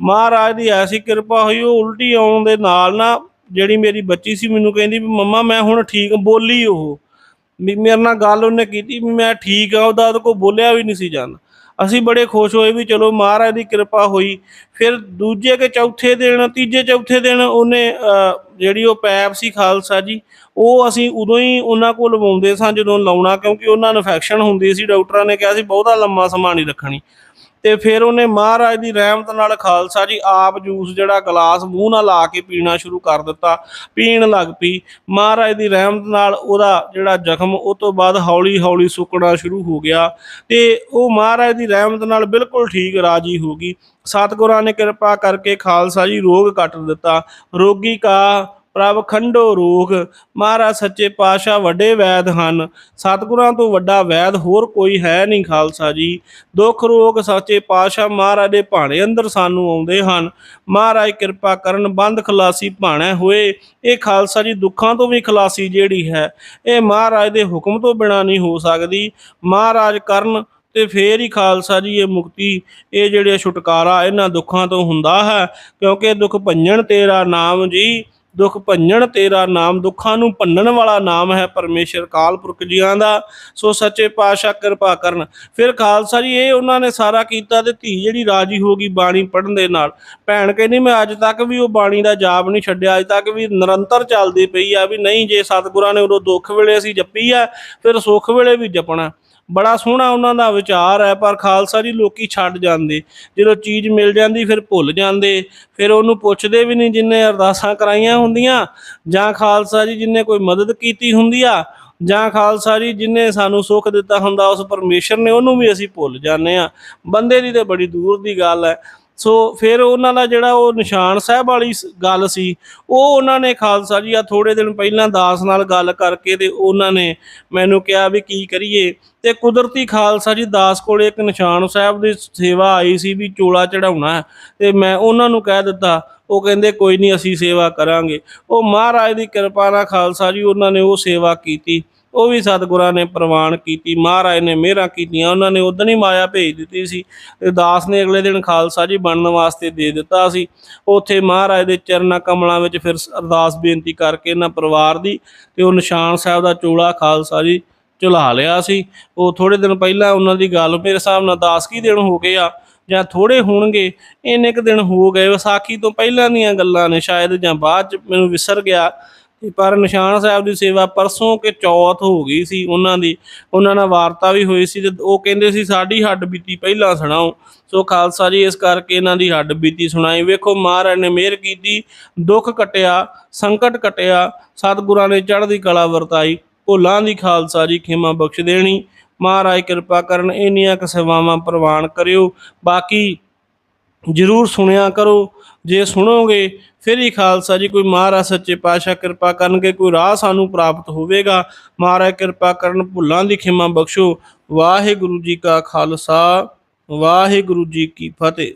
ਮਹਾਰਾਜ ਦੀ ਐਸੀ ਕਿਰਪਾ ਹੋਈ, ਉਹ ਉਲਟੀ ਆਉਣ ਦੇ ਨਾਲ ਨਾ ਜਿਹੜੀ ਮੇਰੀ ਬੱਚੀ ਸੀ, ਮੈਨੂੰ ਕਹਿੰਦੀ ਵੀ ਮੰਮਾ ਮੈਂ ਹੁਣ ਠੀਕ, ਬੋਲੀ ਉਹ। ਵੀ ਮੇਰੇ ਨਾਲ ਗੱਲ ਉਹਨੇ ਕੀਤੀ ਵੀ ਮੈਂ ਠੀਕ ਆ, ਉਹਦਾ ਉਹਦੇ ਕੋਲ ਬੋਲਿਆ ਵੀ ਨਹੀਂ ਸੀ ਜਾਂਦਾ ਅਸੀਂ ਬੜੇ ਖੁਸ਼ ਹੋਏ ਵੀ ਚਲੋ ਮਹਾਰਾਜ ਦੀ ਕਿਰਪਾ ਹੋਈ। ਫਿਰ ਦੂਜੇ ਕੇ ਚੌਥੇ ਦਿਨ ਤੀਜੇ ਚੌਥੇ ਦਿਨ ਉਹਨੇ ਅਹ, ਜਿਹੜੀ ਉਹ ਪੈਪ ਸੀ ਖਾਲਸਾ ਜੀ ਉਹ ਅਸੀਂ ਉਦੋਂ ਹੀ ਉਹਨਾਂ ਕੋਲ ਲਵਾਉਂਦੇ ਸਾਂ ਜਦੋਂ ਲਾਉਣਾ ਕਿਉਂਕਿ ਉਹਨਾਂ ਨੂੰ ਇਨਫੈਕਸ਼ਨ ਹੁੰਦੀ ਸੀ। ਡਾਕਟਰਾਂ ਨੇ ਕਿਹਾ ਸੀ ਬਹੁਤਾ ਲੰਮਾ ਸਮਾਂ ਨਹੀਂ ਰੱਖਣੀ। ਤੇ ਫਿਰ ਉਹਨੇ ਮਹਾਰਾਜ ਦੀ ਰਹਿਮਤ ਨਾਲ ਖਾਲਸਾ ਜੀ ਆਪ ਜੂਸ ਜਿਹੜਾ ਗਲਾਸ ਮੂੰਹ ਨਾਲ ਲਾ ਕੇ ਪੀਣਾ ਸ਼ੁਰੂ ਕਰ ਦਿੱਤਾ, ਪੀਣ ਲੱਗ ਪਈ। ਮਹਾਰਾਜ ਦੀ ਰਹਿਮਤ ਨਾਲ ਉਹਦਾ ਜਿਹੜਾ ਜ਼ਖਮ, ਉਹ ਤੋਂ ਬਾਅਦ ਹੌਲੀ ਹੌਲੀ ਸੁੱਕਣਾ ਸ਼ੁਰੂ ਹੋ ਗਿਆ ਤੇ ਉਹ ਮਹਾਰਾਜ ਦੀ ਰਹਿਮਤ ਨਾਲ ਬਿਲਕੁਲ ਠੀਕ ਰਾਜੀ ਹੋ ਗਈ। ਸਤਿਗੁਰਾਂ ਨੇ ਕਿਰਪਾ ਕਰਕੇ ਖਾਲਸਾ ਜੀ ਰੋਗ ਕੱਟ ਦਿੱਤਾ। ਰੋਗੀ ਕਾ ਪ੍ਰਭ ਖੰਡੋ ਰੂਖ, ਮਹਾਰਾਜ ਸੱਚੇ ਪਾਤਸ਼ਾਹ ਵੱਡੇ ਵੈਦ ਹਨ। ਸਤਿਗੁਰਾਂ ਤੋਂ ਵੱਡਾ ਵੈਦ ਹੋਰ ਕੋਈ ਹੈ ਨਹੀਂ ਖਾਲਸਾ ਜੀ। ਦੁੱਖ ਰੋਗ ਸੱਚੇ ਪਾਤਸ਼ਾਹ ਮਹਾਰਾਜ ਦੇ ਭਾਣੇ ਅੰਦਰ ਸਾਨੂੰ ਆਉਂਦੇ ਹਨ। ਮਹਾਰਾਜ ਕਿਰਪਾ ਕਰਨ ਬੰਦ ਖਲਾਸੀ ਭਾਣਾ ਹੋਏ। ਇਹ ਖਾਲਸਾ ਜੀ ਦੁੱਖਾਂ ਤੋਂ ਵੀ ਖਲਾਸੀ ਜਿਹੜੀ ਹੈ, ਇਹ ਮਹਾਰਾਜ ਦੇ ਹੁਕਮ ਤੋਂ ਬਿਨਾ ਨਹੀਂ ਹੋ ਸਕਦੀ। ਮਹਾਰਾਜ ਕਰਨ ਤੇ ਫੇਰ ਹੀ ਖਾਲਸਾ ਜੀ ਇਹ ਮੁਕਤੀ, ਇਹ ਜਿਹੜੇ ਛੁਟਕਾਰਾ ਇਹਨਾਂ ਦੁੱਖਾਂ ਤੋਂ ਹੁੰਦਾ ਹੈ। ਕਿਉਂਕਿ ਦੁੱਖ ਭੰਜਣ ਤੇਰਾ ਨਾਮ ਜੀ। ਦੁੱਖ ਭੰਜਣ, ਤੇਰਾ ਨਾਮ ਦੁੱਖਾਂ ਨੂੰ ਭੰਨਣ ਵਾਲਾ ਨਾਮ ਹੈ ਪਰਮੇਸ਼ਰ ਕਾਲ ਪੁਰਖ ਜੀਆਂ ਦਾ, ਸੋ ਸੱਚੇ ਪਾਤਸ਼ਾਹ ਕਿਰਪਾ ਕਰਨ। ਫਿਰ ਖਾਲਸਾ ਜੀ, ਇਹ ਉਹਨਾਂ ਨੇ ਸਾਰਾ ਕੀਤਾ ਤੇ ਧੀ ਜਿਹੜੀ ਰਾਜੀ ਹੋ ਗਈ ਬਾਣੀ ਪੜਨ ਦੇ ਨਾਲ। ਭੈਣ ਕਹਿੰਦੀ, ਮੈਂ ਅੱਜ ਤੱਕ ਵੀ ਉਹ ਬਾਣੀ ਦਾ ਜਾਪ ਨਹੀਂ ਛੱਡਿਆ, ਅੱਜ ਤੱਕ ਵੀ ਨਿਰੰਤਰ ਚੱਲਦੀ ਪਈ ਆ ਵੀ ਨਹੀਂ, ਜੇ ਸਤਿਗੁਰਾਂ ਨੇ ਉਦੋਂ ਦੁੱਖ ਵੇਲੇ ਅਸੀਂ ਜਪੀ ਆ, ਫਿਰ ਸੁੱਖ ਵੇਲੇ ਵੀ ਜਪਣਾ। ਬੜਾ ਸੋਹਣਾ ਉਹਨਾਂ ਦਾ ਵਿਚਾਰ ਹੈ, ਪਰ ਖਾਲਸਾ ਜੀ ਲੋਕੀ ਛੱਡ ਜਾਂਦੇ। ਜਦੋਂ ਚੀਜ਼ ਮਿਲ ਜਾਂਦੀ, ਫਿਰ ਭੁੱਲ ਜਾਂਦੇ। ਫਿਰ ਉਹਨੂੰ ਪੁੱਛਦੇ ਵੀ ਨਹੀਂ ਜਿੰਨੇ ਅਰਦਾਸਾਂ ਕਰਾਈਆਂ ਹੁੰਦੀਆਂ, ਜਾਂ ਖਾਲਸਾ ਜੀ ਜਿੰਨੇ ਕੋਈ ਮਦਦ ਕੀਤੀ ਹੁੰਦੀ ਆ, ਜਾਂ ਖਾਲਸਾ ਜੀ ਜਿਨੇ ਸਾਨੂੰ ਸੁੱਖ ਦਿੱਤਾ ਹੁੰਦਾ, ਉਸ ਪਰਮੇਸ਼ਰ ਨੇ ਉਹਨੂੰ ਵੀ ਅਸੀਂ ਭੁੱਲ ਜਾਂਦੇ ਆ ਬੰਦੇ ਦੀ ਤੇ ਬੜੀ ਦੂਰ ਦੀ ਗੱਲ ਹੈ। ਸੋ ਫਿਰ ਉਹਨਾਂ ਦਾ ਜਿਹੜਾ ਉਹ ਨਿਸ਼ਾਨ ਸਾਹਿਬ ਵਾਲੀ ਸ- ਗੱਲ ਸੀ, ਉਹ ਉਹਨਾਂ ਨੇ ਖਾਲਸਾ ਜੀ ਆ ਥੋੜੇ ਦਿਨ ਪਹਿਲਾਂ ਦਾਸ ਨਾਲ ਗੱਲ ਕਰਕੇ ਤੇ ਉਹਨਾਂ ਨੇ ਮੈਨੂੰ ਕਿਹਾ ਵੀ ਕੀ ਕਰੀਏ ਤੇ ਕੁਦਰਤੀ ਖਾਲਸਾ ਜੀ ਦਾਸ ਕੋਲੇ ਇੱਕ ਨਿਸ਼ਾਨ ਸਾਹਿਬ ਦੀ ਸੇਵਾ ਆਈ ਸੀ ਵੀ ਚੋਲਾ ਚੜਾਉਣਾ ਹੈ ਤੇ ਮੈਂ ਉਹਨਾਂ ਨੂੰ ਕਹਿ ਦਿੱਤਾ, ਉਹ ਕਹਿੰਦੇ ਕੋਈ ਨਹੀਂ ਅਸੀਂ ਸੇਵਾ ਕਰਾਂਗੇ। ਉਹ ਮਹਾਰਾਜ ਦੀ ਕਿਰਪਾ ਨਾਲ ਖਾਲਸਾ ਜੀ ਉਹਨਾਂ ਨੇ ਉਹ ਸੇਵਾ ਕੀਤੀ। ਉਹ ਵੀ ਸਤਿਗੁਰਾਂ ਨੇ ਪ੍ਰਵਾਨ ਕੀਤੀ, ਮਹਾਰਾਜ ਨੇ ਮਿਹਰਾਂ ਕੀਤੀਆਂ, ਉਹਨਾਂ ਨੇ ਉਦੋਂ ਹੀ ਮਾਇਆ ਭੇਜ ਦਿੱਤੀ ਸੀ ਤੇ ਦਾਸ ਨੇ ਅਗਲੇ ਦਿਨ ਖਾਲਸਾ ਜੀ ਬਣਨ ਵਾਸਤੇ ਦੇ ਦਿੱਤਾ ਸੀ। ਉੱਥੇ ਮਹਾਰਾਜ ਦੇ ਚਰਨਾਂ ਕਮਲਾਂ ਵਿੱਚ ਫਿਰ ਅਰਦਾਸ ਬੇਨਤੀ ਕਰਕੇ ਇਹਨਾਂ ਪਰਿਵਾਰ ਦੀ ਤੇ ਉਹ ਨਿਸ਼ਾਨ ਸਾਹਿਬ ਦਾ ਚੋਲਾ ਖਾਲਸਾ ਜੀ ਚੁਲਾ ਲਿਆ ਸੀ। ਉਹ ਥੋੜੇ ਦਿਨ ਪਹਿਲਾਂ ਉਹਨਾਂ ਦੀ ਗੱਲ ਮੇਰੇ ਹਿਸਾਬ ਨਾਲ ਦਾਸ ਕੀ ਦਿਨ ਹੋ ਗਏ ਆ ਜਾਂ ਥੋੜੇ ਹੋਣਗੇ, ਇੰਨੇ ਕੁ ਦਿਨ ਹੋ ਗਏ, ਵਿਸਾਖੀ ਤੋਂ ਪਹਿਲਾਂ ਦੀਆਂ ਗੱਲਾਂ ਨੇ, ਸ਼ਾਇਦ ਜਾਂ ਬਾਅਦ ਚ ਮੈਨੂੰ ਵਿਸਰ ਗਿਆ। ਪਰ ਨਿਸ਼ਾਨ ਸਾਹਿਬ ਦੀ ਸੇਵਾ ਪਰਸੋਂ ਕਿ ਚੌਥ ਹੋ ਗਈ ਸੀ ਉਹਨਾਂ ਦੀ, ਉਹਨਾਂ ਨਾਲ ਵਾਰਤਾ ਵੀ ਹੋਈ ਸੀ ਤੇ ਉਹ ਕਹਿੰਦੇ ਸੀ ਸਾਡੀ ਹੱਡ ਬੀਤੀ ਪਹਿਲਾਂ ਸੁਣਾਓ। ਸੋ ਖਾਲਸਾ ਜੀ, ਇਸ ਕਰਕੇ ਇਹਨਾਂ ਦੀ ਹੱਡ ਬੀਤੀ ਸੁਣਾਈ। ਵੇਖੋ ਮਹਾਰਾਜ ਨੇ ਮਿਹਰ ਕੀਤੀ, ਦੁੱਖ ਕਟਿਆ ਸੰਕਟ ਕਟਿਆ ਸਤਿਗੁਰਾਂ ਨੇ ਚੜ੍ਹਦੀ ਕਲਾ ਵਰਤਾਈ। ਭੁੱਲਾਂ ਦੀ ਖਾਲਸਾ ਜੀ, ਖਿਮਾ ਬਖਸ਼ ਦੇਣੀ। ਮਹਾਰਾਜ ਕਿਰਪਾ ਕਰਨ, ਇੰਨੀਆਂ ਕੁ ਸੇਵਾਵਾਂ ਪ੍ਰਵਾਨ ਕਰਿਓ। ਬਾਕੀ ਜਰੂਰ ਸੁਣਿਆ ਕਰੋ। ਜੇ ਸੁਣੋਗੇ ਫਿਰ ਹੀ ਖਾਲਸਾ ਜੀ, ਕੋਈ ਮਹਾਰਾਜ ਸੱਚੇ ਪਾਤਸ਼ਾਹ ਕਿਰਪਾ ਕਰਨਗੇ, ਕੋਈ ਰਾਹ ਸਾਨੂੰ ਪ੍ਰਾਪਤ ਹੋਵੇਗਾ। ਮਹਾਰਾਜ ਕਿਰਪਾ ਕਰਨ ਭੁੱਲਾਂ ਦੀ ਖਿਮਾ ਬਖਸ਼ੋ। ਵਾਹਿਗੁਰੂ ਜੀ ਕਾ ਖਾਲਸਾ, ਵਾਹਿਗੁਰੂ ਜੀ ਕੀ ਫਤਿਹ।